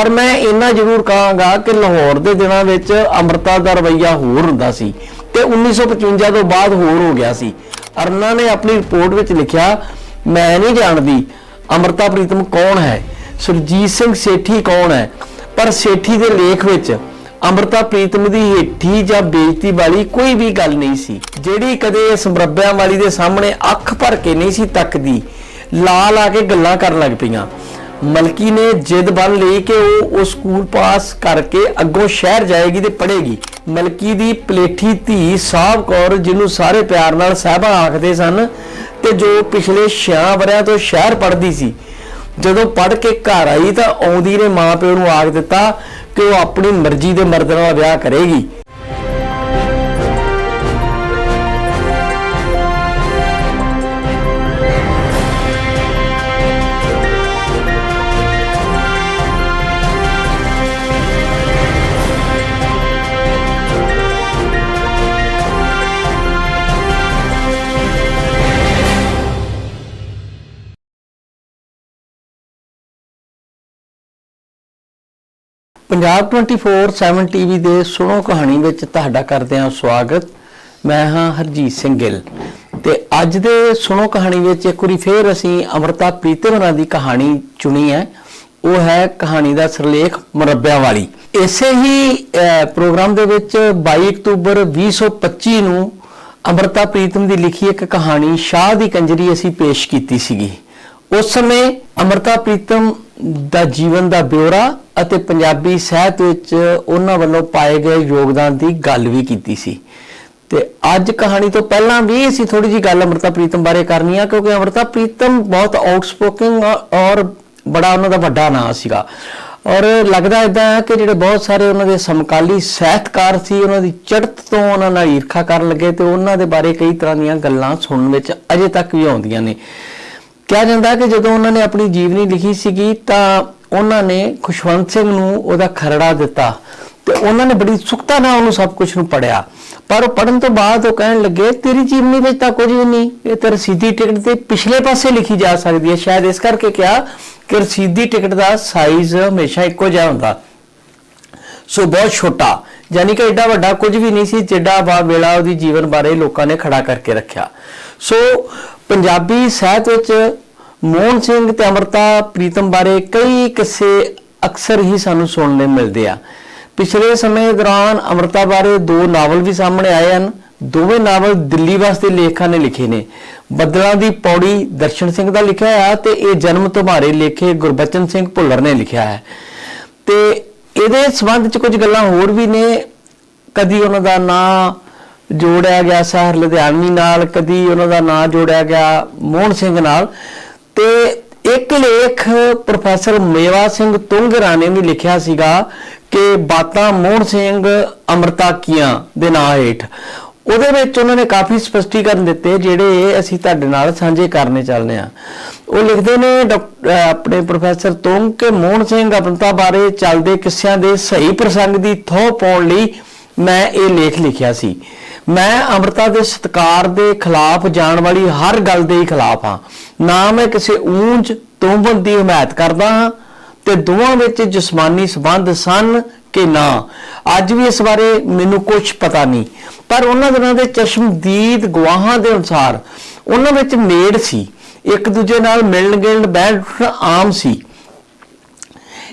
ਪਰ ਮੈਂ ਇੰਨਾ ਜ਼ਰੂਰ ਕਹਾਂਗਾ ਕਿ ਲਾਹੌਰ ਦੇ ਦਿਨਾਂ ਵਿੱਚ ਅੰਮ੍ਰਿਤਾ ਦਾ ਰਵਈਆ ਹੋਰ ਹੁੰਦਾ ਸੀ ਤੇ 1955 ਤੋਂ ਬਾਅਦ ਹੋਰ ਹੋ ਗਿਆ ਸੀ। ਅਰਨਾ ਨੇ ਆਪਣੀ ਰਿਪੋਰਟ ਵਿੱਚ ਲਿਖਿਆ, ਮੈਂ ਨਹੀਂ ਜਾਣਦੀ ਅੰਮ੍ਰਿਤਾ ਪ੍ਰੀਤਮ ਕੌਣ ਹੈ? ਸੁਰਜੀਤ ਸਿੰਘ ਸੇਠੀ ਕੌਣ ਹੈ? ਪਰ ਸੇਠੀ ਦੇ ਲੇਖ ਵਿੱਚ ਅੰਮ੍ਰਿਤਾ ਪ੍ਰੀਤਮ ਦੀ ਹੇਠੀ ਜਾਂ ਬੇਇੱਜ਼ਤੀ ਵਾਲੀ ਕੋਈ ਵੀ ਗੱਲ ਨਹੀਂ ਸੀ। ਜਿਹੜੀ ਕਦੇ ਇਸ ਮੁਰੱਬਿਆਂ ਵਾਲੀ ਦੇ ਸਾਹਮਣੇ ਅੱਖ ਭਰ ਕੇ ਨਹੀਂ ਸੀ ਤੱਕਦੀ ਲਾ ਲਾ ਕੇ ਗੱਲਾਂ ਕਰਨ ਲੱਗ ਪਈਆਂ। ਮਲਕੀ ਨੇ ਜਿੱਦ ਬਣ ਲਈ ਕਿ ਉਹ ਉਹ ਸਕੂਲ ਪਾਸ ਕਰਕੇ ਅੱਗੋਂ ਸ਼ਹਿਰ ਜਾਏਗੀ ਤੇ ਪੜ੍ਹੇਗੀ। ਮਲਕੀ ਦੀ ਪਲੇਠੀ ਧੀ ਸਾਹਿਬ ਕੌਰ, ਜਿਹਨੂੰ ਸਾਰੇ ਪਿਆਰ ਨਾਲ ਸਾਹਿਬਾ ਆਖਦੇ ਸਨ ਤੇ ਜੋ ਪਿਛਲੇ 6 ਵਰਿਆਂ ਤੋਂ ਸ਼ਹਿਰ ਪੜ੍ਹਦੀ ਸੀ। ਜਦੋਂ ਪੜ੍ਹ ਕੇ ਘਰ ਆਈ ਤਾਂ ਆਉਂਦੀ ਨੇ ਮਾਪਿਓ ਨੂੰ ਆਖ ਦਿੱਤਾ ਕਿ ਉਹ ਆਪਣੀ ਮਰਜ਼ੀ ਦੇ ਮਰਦ ਨਾਲ ਵਿਆਹ ਕਰੇਗੀ। ਪੰਜਾਬ 24/7 ਟੀਵੀ ਦੇ ਸੁਣੋ ਕਹਾਣੀ ਵਿੱਚ ਤੁਹਾਡਾ ਕਰਦੇ ਹਾਂ ਸਵਾਗਤ। ਮੈਂ ਹਾਂ ਹਰਜੀਤ ਸਿੰਘ ਗਿੱਲ। ਤੇ ਅੱਜ ਦੇ ਸੁਣੋ ਕਹਾਣੀ ਵਿੱਚ ਇੱਕ ਵਾਰੀ ਫੇਰ ਅਸੀਂ ਅਮਰਤਾ ਪ੍ਰੀਤਮ ਹੋਰਾਂ ਦੀ ਕਹਾਣੀ ਚੁਣੀ ਹੈ। ਉਹ ਹੈ ਕਹਾਣੀ ਦਾ ਸਿਰਲੇਖ ਮੁਰੱਬਿਆਂ ਵਾਲੀ। ਇਸੇ ਹੀ ਪ੍ਰੋਗਰਾਮ ਦੇ ਵਿੱਚ 22 ਅਕਤੂਬਰ 2025 ਨੂੰ ਅਮਰਤਾ ਪ੍ਰੀਤਮ ਦੀ ਲਿਖੀ ਇੱਕ ਕਹਾਣੀ ਸ਼ਾਹ ਦੀ ਕੰਜਰੀ ਅਸੀਂ ਪੇਸ਼ ਕੀਤੀ ਸੀਗੀ। ਉਸ ਸਮੇਂ ਅਮਰਤਾ ਪ੍ਰੀਤਮ ਦਾ ਜੀਵਨ ਦਾ ਬਿਉਰਾ ਅਤੇ ਪੰਜਾਬੀ ਸਾਹਿਤ ਵਿੱਚ ਉਹਨਾਂ ਵੱਲੋਂ ਪਾਏ ਗਏ ਯੋਗਦਾਨ ਦੀ ਗੱਲ ਵੀ ਕੀਤੀ ਸੀ। ਤੇ ਅੱਜ ਕਹਾਣੀ ਤੋਂ ਪਹਿਲਾਂ ਵੀ ਅਸੀਂ ਥੋੜੀ ਜੀ ਗੱਲ ਅਮਰਤਾ ਪ੍ਰੀਤਮ ਬਾਰੇ ਕਰਨੀ ਆ, ਕਿਉਂਕਿ ਅਮਰਤਾ ਪ੍ਰੀਤਮ ਬਹੁਤ ਆਊਟਸਪੋਕਿੰਗ ਔਰ ਬੜਾ ਉਹਨਾਂ ਦਾ ਵੱਡਾ ਨਾਂ ਸੀਗਾ। ਔਰ ਲੱਗਦਾ ਇਦਾਂ ਹੈ ਕਿ ਜਿਹੜੇ ਬਹੁਤ ਸਾਰੇ ਉਹਨਾਂ ਦੇ ਸਮਕਾਲੀ ਸਾਹਿਤਕਾਰ ਸੀ, ਉਹਨਾਂ ਦੀ ਚੜ੍ਹਤ ਤੋਂ ਉਹਨਾਂ ਨਾਲ ਈਰਖਾ ਕਰਨ ਲੱਗੇ ਤੇ ਉਹਨਾਂ ਦੇ ਬਾਰੇ ਕਈ ਤਰ੍ਹਾਂ ਦੀਆਂ ਗੱਲਾਂ ਸੁਣਨ ਵਿੱਚ ਅਜੇ ਤੱਕ ਵੀ ਆਉਂਦੀਆਂ ਨੇ। ਕਿਹਾ ਜਾਂਦਾ ਕਿ ਜਦੋਂ ਉਹਨਾਂ ਨੇ ਆਪਣੀ ਜੀਵਨੀ ਲਿਖੀ ਸੀਗੀ ਤਾਂ ਉਹਨਾਂ ਨੇ ਖੁਸ਼ਵੰਤ ਸਿੰਘ ਨੂੰ ਉਹਦਾ ਖਰੜਾ ਦਿੱਤਾ ਤੇ ਉਹਨਾਂ ਨੇ ਬੜੀ ਸੁਖਤਾ ਨਾਲ ਉਹਨੂੰ ਸਭ ਕੁਝ ਨੂੰ ਪੜਿਆ ਪਰ ਉਹ ਪੜਨ ਤੋਂ ਬਾਅਦ ਉਹ ਕਹਿਣ ਲੱਗੇ, ਤੇਰੀ ਜੀਵਨੀ ਵਿੱਚ ਤਾਂ ਕੁਝ ਵੀ ਨਹੀਂ, ਇਹ ਤਾਂ ਰਸੀਦੀ ਟਿਕਟ ਤੇ ਪਿਛਲੇ ਪਾਸੇ ਲਿਖੀ ਜਾ ਸਕਦੀ ਹੈ। ਸ਼ਾਇਦ ਇਸ ਕਰਕੇ ਕਿਹਾ ਕਿ ਰਸੀਦੀ ਟਿਕਟ ਦਾ ਸਾਈਜ਼ ਹਮੇਸ਼ਾ ਇੱਕੋ ਜਿਹਾ ਹੁੰਦਾ। ਸੋ ਬਹੁਤ ਛੋਟਾ, ਯਾਨੀ ਕਿ ਐਡਾ ਵੱਡਾ ਕੁਝ ਵੀ ਨਹੀਂ ਸੀ, ਜਿੱਡਾ ਵਾ ਵੇਲਾ ਉਹਦੀ ਜੀਵਨ ਬਾਰੇ ਲੋਕਾਂ ਨੇ ਖੜਾ ਕਰਕੇ ਰੱਖਿਆ। ਸੋ ਪੰਜਾਬੀ ਸਾਹਿਤ ਵਿੱਚ ਮੋਹਨ ਸਿੰਘ ਤੇ ਅਮਰਤਾ ਪ੍ਰੀਤਮ ਬਾਰੇ ਕਈ ਕਿੱਸੇ ਅਕਸਰ ਹੀ ਸਾਨੂੰ ਸੁਣਨ ਨੂੰ ਮਿਲਦੇ ਆ। ਪਿਛਲੇ ਸਮੇਂ ਦੌਰਾਨ ਅਮਰਤਾ ਬਾਰੇ ਦੋ ਨਾਵਲ ਵੀ ਸਾਹਮਣੇ ਆਏ ਹਨ। ਦੋਵੇਂ ਨਾਵਲ ਦਿੱਲੀ ਵਾਸਤੇ ਲੇਖਕਾਂ ਨੇ ਲਿਖੇ ਨੇ। ਬੱਦਲਾਂ ਦੀ ਪੌੜੀ ਦਰਸ਼ਨ ਸਿੰਘ ਦਾ ਲਿਖਿਆ ਆ ਤੇ ਇਹ ਜਨਮ ਤੁਹਾਰੇ ਲੇਖੇ ਗੁਰਬਚਨ ਸਿੰਘ ਭੁੱਲਰ ਨੇ ਲਿਖਿਆ ਹੈ। ਤੇ ਇਹਦੇ ਸੰਬੰਧ ਚ ਕੁਝ ਗੱਲਾਂ ਹੋਰ ਵੀ ਨੇ। ਕਦੀ ਉਹਨਾਂ ਦਾ ਨਾਂ ਜੋੜਿਆ ਗਿਆ ਸਹਿਰ ਲੁਧਿਆਣਵੀ ਨਾਲ, ਕਦੀ ਉਹਨਾਂ ਦਾ ਨਾਂ ਜੋੜਿਆ ਗਿਆ ਮੋਹਨ ਸਿੰਘ ਨਾਲ। ਤੇ ਇੱਕ ਲੇਖ ਪ੍ਰੋਫੈਸਰ ਮੇਵਾ ਸਿੰਘ ਤੁੰਗਰਾ ਨੇ ਲਿਖਿਆ ਸੀਗਾ ਕਿ ਬਾਤਾਂ ਮੋਹਨ ਸਿੰਘ ਅਮਰਤਾ ਕੀਆਂ ਦੇ ਨਾਂ ਹੇਠ। ਉਹਦੇ ਵਿੱਚ ਉਹਨਾਂ ਨੇ ਕਾਫੀ ਸਪਸ਼ਟੀਕਰਨ ਦਿੱਤੇ, ਜਿਹੜੇ ਅਸੀਂ ਤੁਹਾਡੇ ਨਾਲ ਸਾਂਝੇ ਕਰਨੇ ਚੱਲਦੇ ਆ ਉਹ ਲਿਖਦੇ ਨੇ, ਡਾਕ- ਆਪਣੇ ਪ੍ਰੋਫੈਸਰ ਤੁੰਗ, ਕੇ ਮੋਹਨ ਸਿੰਘ ਅਮਰਤਾ ਬਾਰੇ ਚੱਲਦੇ ਕਿੱਸਿਆਂ ਦੇ ਸਹੀ ਪ੍ਰਸੰਗ ਦੀ ਥੋ ਪਾਉਣ ਲਈ ਮੈਂ ਇਹ ਲੇਖ ਲਿਖਿਆ ਸੀ। ਮੈਂ ਅਮਰਤਾ ਦੇ ਸਤਕਾਰ ਦੇ ਖਿਲਾਫ ਜਾਣ ਵਾਲੀ ਹਰ ਗੱਲ ਦੇ ਖਿਲਾਫ ਹਾਂ। ਨਾ ਮੈਂ ਕਿਸੇ ਊਂਚ ਤੋਂਬਨ ਦੀ ਹਮਾਇਤ ਕਰਦਾ ਹਾਂ ਤੇ ਦੋਵਾਂ ਵਿੱਚ ਜਿਸਮਾਨੀ ਸਬੰਧ ਸਨ ਕਿ ਨਾ। ਅੱਜ ਵੀ ਇਸ ਬਾਰੇ ਮੈਨੂੰ ਕੁਝ ਪਤਾ ਨਹੀਂ। ਪਰ ਉਹਨਾਂ ਦਿਨਾਂ ਦੇ ਚਸ਼ਮਦੀਦ ਗਵਾਹਾਂ ਦੇ ਅਨੁਸਾਰ ਉਹਨਾਂ ਵਿੱਚ ਮੇੜ ਸੀ। ਇੱਕ ਦੂਜੇ ਨਾਲ ਮਿਲਣ ਗਿਲਣ ਬੈਠਣਾ ਆਮ ਸੀ।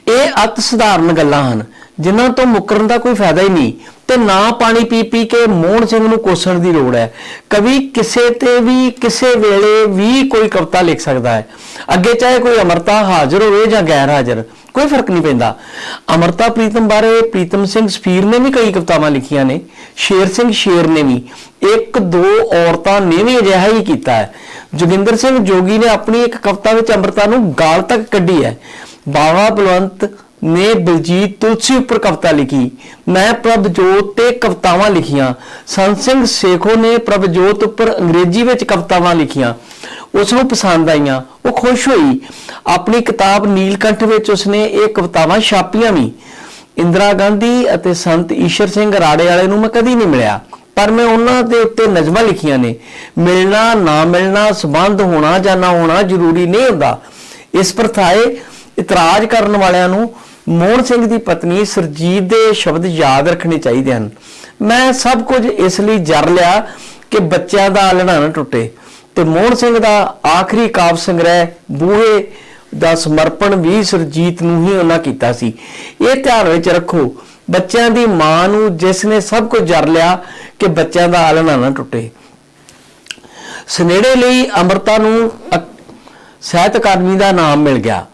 ਇਹ ਅਤ ਸਧਾਰਨ ਗੱਲਾਂ ਹਨ। ਜਿਨ੍ਹਾਂ ਤੋਂ ਮੁਕਰਨ ਦਾ ਕੋਈ ਫਾਇਦਾ ਹੀ ਨਹੀਂ। ਤੇ ਨਾ ਪਾਣੀ ਪੀ ਪੀ ਕੇ ਮੋਹਨ ਸਿੰਘ ਨੂੰ ਕੋਸਣ ਦੀ ਲੋੜ ਹੈ। ਕਵੀ ਕਿਸੇ ਤੇ ਵੀ, ਕਿਸੇ ਵੇਲੇ ਵੀ ਕੋਈ ਕਵਿਤਾ ਲਿਖ ਸਕਦਾ ਹੈ। ਅੱਗੇ ਚਾਹੇ ਕੋਈ ਅਮਰਤਾ ਹਾਜ਼ਰ ਹੋਵੇ ਜਾਂ ਗੈਰ ਹਾਜ਼ਰ, ਕੋਈ ਫ਼ਰਕ ਨਹੀਂ ਪੈਂਦਾ। ਅਮਰਤਾ ਪ੍ਰੀਤਮ ਬਾਰੇ ਪ੍ਰੀਤਮ ਸਿੰਘ ਸਫੀਰ ਨੇ ਵੀ ਕਈ ਕਵਿਤਾਵਾਂ ਲਿਖੀਆਂ ਨੇ। ਸ਼ੇਰ ਸਿੰਘ ਸ਼ੇਰ ਨੇ ਵੀ। ਇੱਕ, ਦੋ ਔਰਤਾਂ ਨੇ ਵੀ ਅਜਿਹਾ ਹੀ ਕੀਤਾ ਹੈ। ਜੋਗਿੰਦਰ ਸਿੰਘ ਜੋਗੀ ਨੇ ਆਪਣੀ ਇੱਕ ਕਵਿਤਾ ਵਿੱਚ ਅਮਰਤਾ ਨੂੰ ਗਾਲ ਤੱਕ ਕੱਢੀ ਹੈ। ਬਾਵਾ ਬਲਵੰਤ ਨੇ ਬਲਜੀਤ ਤੁਲਸੀ ਉੱਪਰ ਕਵਿਤਾ ਲਿਖੀ। ਮੈਂ ਪ੍ਰਭ ਜੋਤ ਤੇ ਕਵਿਤਾਵਾਂ ਲਿਖੀਆਂ। ਸੰਤ ਸਿੰਘ ਸੇਖੋ ਨੇ ਪ੍ਰਭ ਉੱਪਰ ਅੰਗਰੇਜ਼ੀ ਵਿੱਚ ਕਵਿਤਾਵਾਂ ਲਿਖੀਆਂ। ਉਸ ਨੂੰ ਪਸੰਦ ਆਈਆਂ। ਉਹ ਖੁਸ਼ ਹੋਈ। ਆਪਣੀ ਕਿਤਾਬ ਨੀਲਕੰਠ ਵਿੱਚ ਉਸਨੇ ਇਹ ਕਵਿਤਾਵਾਂ ਛਾਪੀਆਂ ਵੀ। ਇੰਦਰਾ ਗਾਂਧੀ ਅਤੇ ਸੰਤ ਈਸ਼ਰ ਸਿੰਘ ਰਾੜੇ ਵਾਲੇ ਨੂੰ ਮੈਂ ਕਦੀ ਨਹੀਂ ਮਿਲਿਆ। ਪਰ ਮੈਂ ਉਹਨਾਂ ਦੇ ਉੱਤੇ ਨਜ਼ਮਾਂ ਲਿਖੀਆਂ ਨੇ। ਮਿਲਣਾ, ਨਾ ਮਿਲਣਾ, ਸਬੰਧ ਹੋਣਾ ਜਾਂ ਨਾ ਹੋਣਾ ਜ਼ਰੂਰੀ ਨਹੀਂ ਹੁੰਦਾ। ਇਸ ਪ੍ਰਥਾਏ ਇਤਰਾਜ਼ ਕਰਨ ਵਾਲਿਆਂ ਨੂੰ ਮੋਹਨ ਸਿੰਘ ਦੀ ਪਤਨੀ ਸਰਜੀਤ ਦੇ ਸ਼ਬਦ ਯਾਦ ਰੱਖਣੇ ਚਾਹੀਦੇ ਹਨ। ਮੈਂ ਸਭ ਕੁਝ ਇਸ ਲਈ ਜਰ ਲਿਆ ਕਿ ਬੱਚਿਆਂ ਦਾ ਆਲਣਾ ਨਾ ਟੁੱਟੇ। ਤੇ ਮੋਹਨ ਸਿੰਘ ਦਾ ਆਖਰੀ ਕਾਵ ਸੰਗ੍ਰਹਿ ਬੂਹੇ ਦਾ ਸਮਰਪਣ ਵੀ ਸਰਜੀਤ ਨੂੰ ਹੀ ਉਹਨਾਂ ਕੀਤਾ ਸੀ। ਇਹ ਧਿਆਨ ਵਿੱਚ ਰੱਖੋ, ਬੱਚਿਆਂ ਦੀ ਮਾਂ ਨੂੰ ਜਿਸ ਨੇ ਸਭ ਕੁਝ ਜਰ ਲਿਆ ਕਿ ਬੱਚਿਆਂ ਦਾ ਆਲਣਾ ਨਾ ਟੁੱਟੇ। ਸਨੇੜੇ ਲਈ ਅਮਰਤਾ ਨੂੰ ਸਾਹਿਤ ਅਕਾਦਮੀ ਦਾ ਨਾਮ ਮਿਲ ਗਿਆ।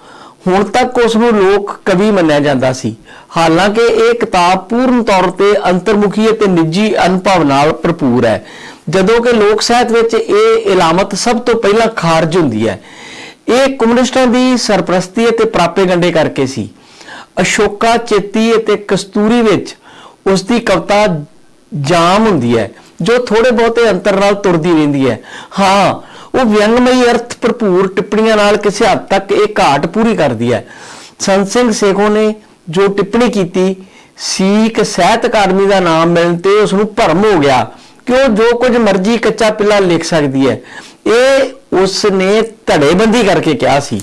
ਹੁਣ ਤੱਕ ਉਸ ਨੂੰ ਲੋਕ ਕਵੀ ਮੰਨਿਆ ਜਾਂਦਾ ਸੀ। ਹਾਲਾਂਕਿ ਇਹ ਕਿਤਾਬ ਪੂਰਨ ਤੌਰ ਤੇ ਅੰਤਰਮੁਖੀ ਅਤੇ ਨਿੱਜੀ ਅਨੁਭਵ ਨਾਲ ਭਰਪੂਰ ਹੈ। ਜਦੋਂ ਕਿ ਲੋਕ ਸਾਹਿਤ ਵਿੱਚ ਇਹ ਇਲਾਮਤ ਸਭ ਤੋਂ ਪਹਿਲਾਂ ਖਾਰਜ ਹੁੰਦੀ ਹੈ। ਇਹ ਕਮਿਊਨਿਸਟਾਂ ਦੀ ਸਰਪ੍ਰਸਤੀ ਅਤੇ ਪ੍ਰਾਪੇਗੰਡੇ ਕਰਕੇ ਸੀ। ਅਸ਼ੋਕਾ ਚੇਤੀ ਅਤੇ ਕਸਤੂਰੀ ਵਿੱਚ ਉਸ ਦੀ ਕਵਿਤਾ ਜਾਮ ਹੁੰਦੀ ਹੈ, ਜੋ ਥੋੜੇ ਬਹੁਤੇ ਅੰਤਰ ਨਾਲ ਤੁਰਦੀ ਰਹਿੰਦੀ ਹੈ। ਹਾਂ ਉਹ ਵਿਅੰਗਮਈ ਅਰਥ ਭਰਪੂਰ ਟਿੱਪਣੀਆਂ ਨਾਲ ਕਿਸੇ ਹੱਦ ਤੱਕ ਇਹ ਘਾਟ ਪੂਰੀ ਕਰਦੀ ਹੈ। ਸੰਤ ਸਿੰਘ ਸੇਖੋ ਨੇ ਜੋ ਟਿੱਪਣੀ ਕੀਤੀ ਸੀ ਕਿ ਸਾਹਿਤ ਅਕਾਦਮੀ ਦਾ ਨਾਮ ਮਿਲਣ ਤੇ ਉਸ ਨੂੰ ਭਰਮ ਹੋ ਗਿਆ ਕਿ ਉਹ ਜੋ ਕੁਝ ਮਰਜ਼ੀ ਕੱਚਾ ਪਿੱਲਾ ਲਿਖ ਸਕਦੀ ਹੈ। ਇਹ ਉਸ ਨੇ ਧੜੇਬੰਦੀ ਕਰਕੇ ਕਿਹਾ ਸੀ।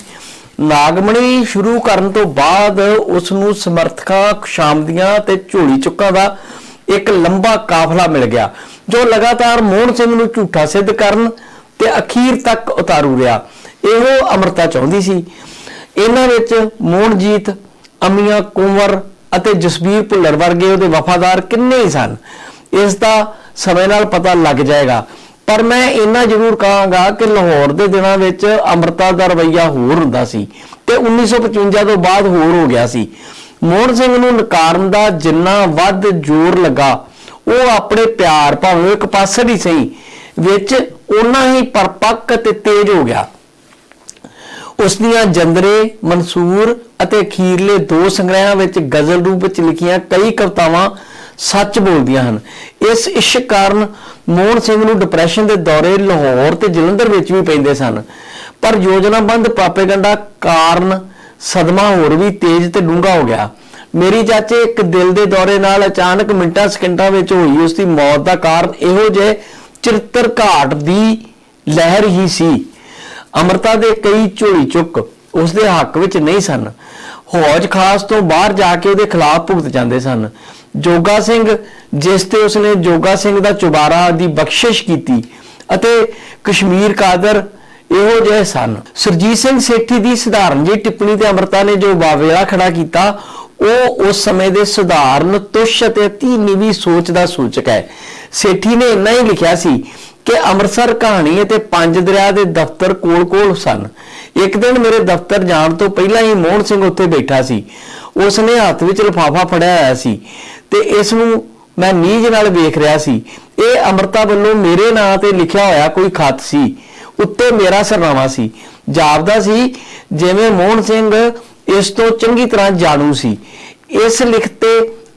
ਨਾਗਮਣੀ ਸ਼ੁਰੂ ਕਰਨ ਤੋਂ ਬਾਅਦ ਉਸ ਨੂੰ ਸਮਰਥਕਾਂ ਖੁਸ਼ਾਮਦੀਆਂ ਤੇ ਝੋਲੀ ਚੁੱਕਾਂ ਦਾ ਇੱਕ ਲੰਬਾ ਕਾਫਲਾ ਮਿਲ ਗਿਆ, ਜੋ ਲਗਾਤਾਰ ਮੋਹਨ ਸਿੰਘ ਨੂੰ ਝੂਠਾ ਸਿੱਧ ਕਰਨ ਤੇ ਅਖੀਰ ਤੱਕ ਉਤਾਰੂ ਰਿਹਾ ਇਹੋ ਅਮਰਤਾ ਚਾਹੁੰਦੀ ਸੀ। ਇਹਨਾਂ ਵਿੱਚ ਮੋਹਨਜੀਤ, ਅਮੀਆਂ, ਕੁੰਵਰ ਅਤੇ ਜਸਬੀਰ ਭੁੱਲਰ ਵਰਗੇ ਉਹਦੇ ਵਫਾਦਾਰ ਕਿੰਨੇ ਹੀ ਸਨ। ਇਸ ਦਾ ਸਮੇਂ ਨਾਲ ਪਤਾ ਲੱਗ ਜਾਏਗਾ। ਪਰ ਮੈਂ ਇਹਨਾਂ ਜ਼ਰੂਰ ਕਹਾਂਗਾ ਕਿ ਲਾਹੌਰ ਦੇ ਦਿਨਾਂ ਵਿੱਚ ਅਮਰਤਾ ਦਾ ਰਵਈਆ ਹੋਰ ਹੁੰਦਾ ਸੀ ਤੇ 1955 ਤੋਂ ਬਾਅਦ ਹੋਰ ਹੋ ਗਿਆ ਸੀ। ਮੋਹਨ ਸਿੰਘ ਨੂੰ ਨਕਾਰਨ ਦਾ ਜਿੰਨਾ ਵੱਧ ਜ਼ੋਰ ਲੱਗਾ, ਉਹ ਆਪਣੇ ਪਿਆਰ ਭਾਵੇਂ ਇੱਕ ਪਾਸੇ ਹੀ ਸਹੀ, ਵਿੱਚ ਉਨਾ ਹੀ ਪਰਪੱਕ ਤੇ ਤੇਜ਼ ਹੋ ਗਿਆ। ਉਸ ਦੀਆਂ ਜੰਦਰੇ, ਮਨਸੂਰ ਅਤੇ ਅਖੀਰਲੇ ਦੋ ਸੰਗ੍ਰਹਿਾਂ ਵਿੱਚ ਗਜ਼ਲ ਰੂਪ ਵਿੱਚ ਲਿਖੀਆਂ ਕਈ ਕਵਿਤਾਵਾਂ ਸੱਚ ਬੋਲਦੀਆਂ ਹਨ। ਇਸ ਇਸ਼ਕ ਕਾਰਨ ਮੋਹਨ ਸਿੰਘ ਨੂੰ ਡਿਪਰੈਸ਼ਨ ਦੇ ਦੌਰੇ ਲਾਹੌਰ ਤੇ ਜਲੰਧਰ ਵਿੱਚ ਵੀ ਪੈਂਦੇ ਸਨ। ਪਰ ਯੋਜਨਾਬੰਦ ਪ੍ਰਾਪੇਗੰਡਾ ਕਾਰਨ ਸਦਮਾ ਹੋਰ ਵੀ ਤੇਜ਼ ਤੇ ਡੂੰਘਾ ਹੋ ਗਿਆ। ਮੇਰੀ ਚਾਚੇ ਇੱਕ ਦਿਲ ਦੇ ਦੌਰੇ ਨਾਲ ਅਚਾਨਕ ਮਿੰਟਾਂ ਸਕਿੰਟਾਂ ਵਿੱਚ ਹੋਈ, ਉਸ ਦੀ ਮੌਤ ਦਾ ਕਾਰਨ ਇਹੋ ਜਿਹੇ ਚਰਿੱਤਰ ਘਾਟ ਦੀ ਲਹਿਰ ਹੀ ਸੀ। ਅਮਰਤਾ ਦੇ ਕਈ ਝੋਲੀ ਚੁੱਕ ਉਸ ਦੇ ਹੱਕ ਵਿੱਚ ਨਹੀਂ ਸਨ। ਹੌਜ ਖਾਸ ਤੋਂ ਬਾਹਰ ਜਾ ਕੇ ਉਹਦੇ ਖਿਲਾਫ ਭੁਗਤ ਜਾਂਦੇ ਸਨ। ਜੋਗਾ ਸਿੰਘ, ਜਿਸ ਤੇ ਉਸਨੇ ਜੋਗਾ ਸਿੰਘ ਦਾ ਚੁਬਾਰਾ ਦੀ ਬਖਸ਼ਿਸ਼ ਕੀਤੀ ਅਤੇ ਕਸ਼ਮੀਰ ਕਾਦਰ ਇਹੋ ਜਿਹੇ ਸਨ। ਸਰਜੀਤ ਸਿੰਘ ਸੇਠੀ ਦੀ ਸਧਾਰਨ ਜਿਹੀ ਟਿੱਪਣੀ ਤੇ ਅਮਰਤਾ ਨੇ ਜੋ ਵਾਵੇਲਾ ਖੜਾ ਕੀਤਾ ਉਹ ਉਸ ਸਮੇਂ ਦੇ ਸਧਾਰਨ ਤੁਸ਼ ਅਤੇ ਅਤੀ ਨੀਵੀਂ ਸੋਚ ਦਾ ਸੂਚਕ ਹੈ। ਸੇਠੀ ਨੇ ਇੰਨਾ ਹੀ ਲਿਖਿਆ ਸੀ ਕਿ ਅੰਮ੍ਰਿਤਸਰ ਕਹਾਣੀ ਅਤੇ ਪੰਜ ਦਰਿਆ ਦੇ ਦਫ਼ਤਰ ਕੋਲ-ਕੋਲ ਸਨ। ਇੱਕ ਦਿਨ ਮੇਰੇ ਦਫ਼ਤਰ ਜਾਣ ਤੋਂ ਪਹਿਲਾਂ ਹੀ ਮੋਹਨ ਸਿੰਘ ਉੱਥੇ ਬੈਠਾ ਸੀ। ਉਸ ਨੇ ਹੱਥ ਵਿੱਚ ਲਿਫਾਫਾ ਫੜਿਆ ਹੋਇਆ ਸੀ ਤੇ ਇਸ ਨੂੰ ਮੈਂ ਨੀਜ ਨਾਲ ਵੇਖ ਰਿਹਾ ਸੀ। ਇਹ ਅਮਰਤਾ ਵੱਲੋਂ ਮੇਰੇ ਨਾਂ ਤੇ ਲਿਖਿਆ ਹੋਇਆ ਕੋਈ ਖਤ ਸੀ। ਉੱਤੇ ਮੇਰਾ ਸਰਨਾਮਾ ਸੀ। ਜਾਪਦਾ ਸੀ, ਜਿਵੇਂ ਮੋਹਨ ਸਿੰਘ ਇਸ ਤੋਂ ਚੰਗੀ ਤਰ੍ਹਾਂ ਜਾਣੂ ਸੀ। ਇਸ ਲਿਖਤ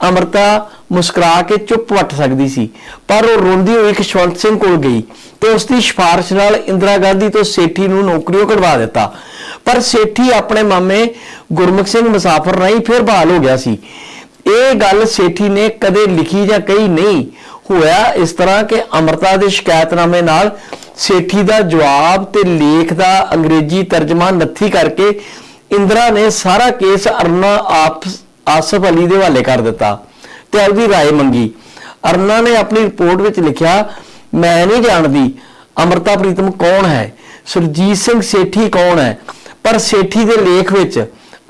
ਅਮਰਤਾ ਮੁਸਕਰਾ ਕੇ ਚੁੱਪ ਵੱਟ ਸਕਦੀ ਸੀ, ਪਰ ਉਹ ਰੋਂਦੀ ਹੋਈ ਖੁਸ਼ਵੰਤ ਸਿੰਘ ਕੋਲ ਗਈ ਤੇ ਉਸ ਦੀ ਸਿਫਾਰਿਸ਼ ਨਾਲ ਇੰਦਰਾ ਗਾਂਧੀ ਤੋਂ ਸੇਠੀ ਨੂੰ ਨੌਕਰੀੋਂ ਕਢਵਾ ਦਿੱਤਾ। ਪਰ ਸੇਠੀ ਆਪਣੇ ਮਾਮੇ ਗੁਰਮੁਖ ਸਿੰਘ ਮੁਸਾਫਰ ਰਾਹੀਂ ਫਿਰ ਬਹਾਲ ਹੋ ਗਿਆ ਸੀ। ਇਹ ਗੱਲ ਸੇਠੀ ਨੇ ਕਦੇ ਲਿਖੀ ਜਾਂ ਕਹੀ ਨਹੀਂ। ਹੋਇਆ ਇਸ ਤਰ੍ਹਾਂ ਕਿ ਅਮਰਤਾ ਦੇ ਸ਼ਿਕਾਇਤਨਾਮੇ ਨਾਲ ਸੇਠੀ ਦਾ ਜਵਾਬ ਤੇ ਲੇਖ ਦਾ ਅੰਗਰੇਜ਼ੀ ਤਰਜਮਾ ਨੱਥੀ ਕਰਕੇ ਇੰਦਰਾ ਨੇ ਸਾਰਾ ਕੇਸ ਅਰਨਾ ਆਪ ਆਸਫ ਅਲੀ ਦੇ ਹਵਾਲੇ ਕਰ ਦਿੱਤਾ ਤੇ ਉਹਦੀ رائے ਮੰਗੀ ਅਰਨਾ ਨੇ ਆਪਣੀ ਰਿਪੋਰਟ ਵਿੱਚ ਲਿਖਿਆ ਮੈਂ ਨਹੀਂ ਜਾਣਦੀ ਅਮਰਤਾ ਪ੍ਰੀਤਮ ਕੌਣ ਹੈ ਸੁਰਜੀਤ ਸਿੰਘ ਸੇਠੀ ਕੌਣ ਹੈ ਪਰ ਸੇਠੀ ਦੇ ਲੇਖ ਵਿੱਚ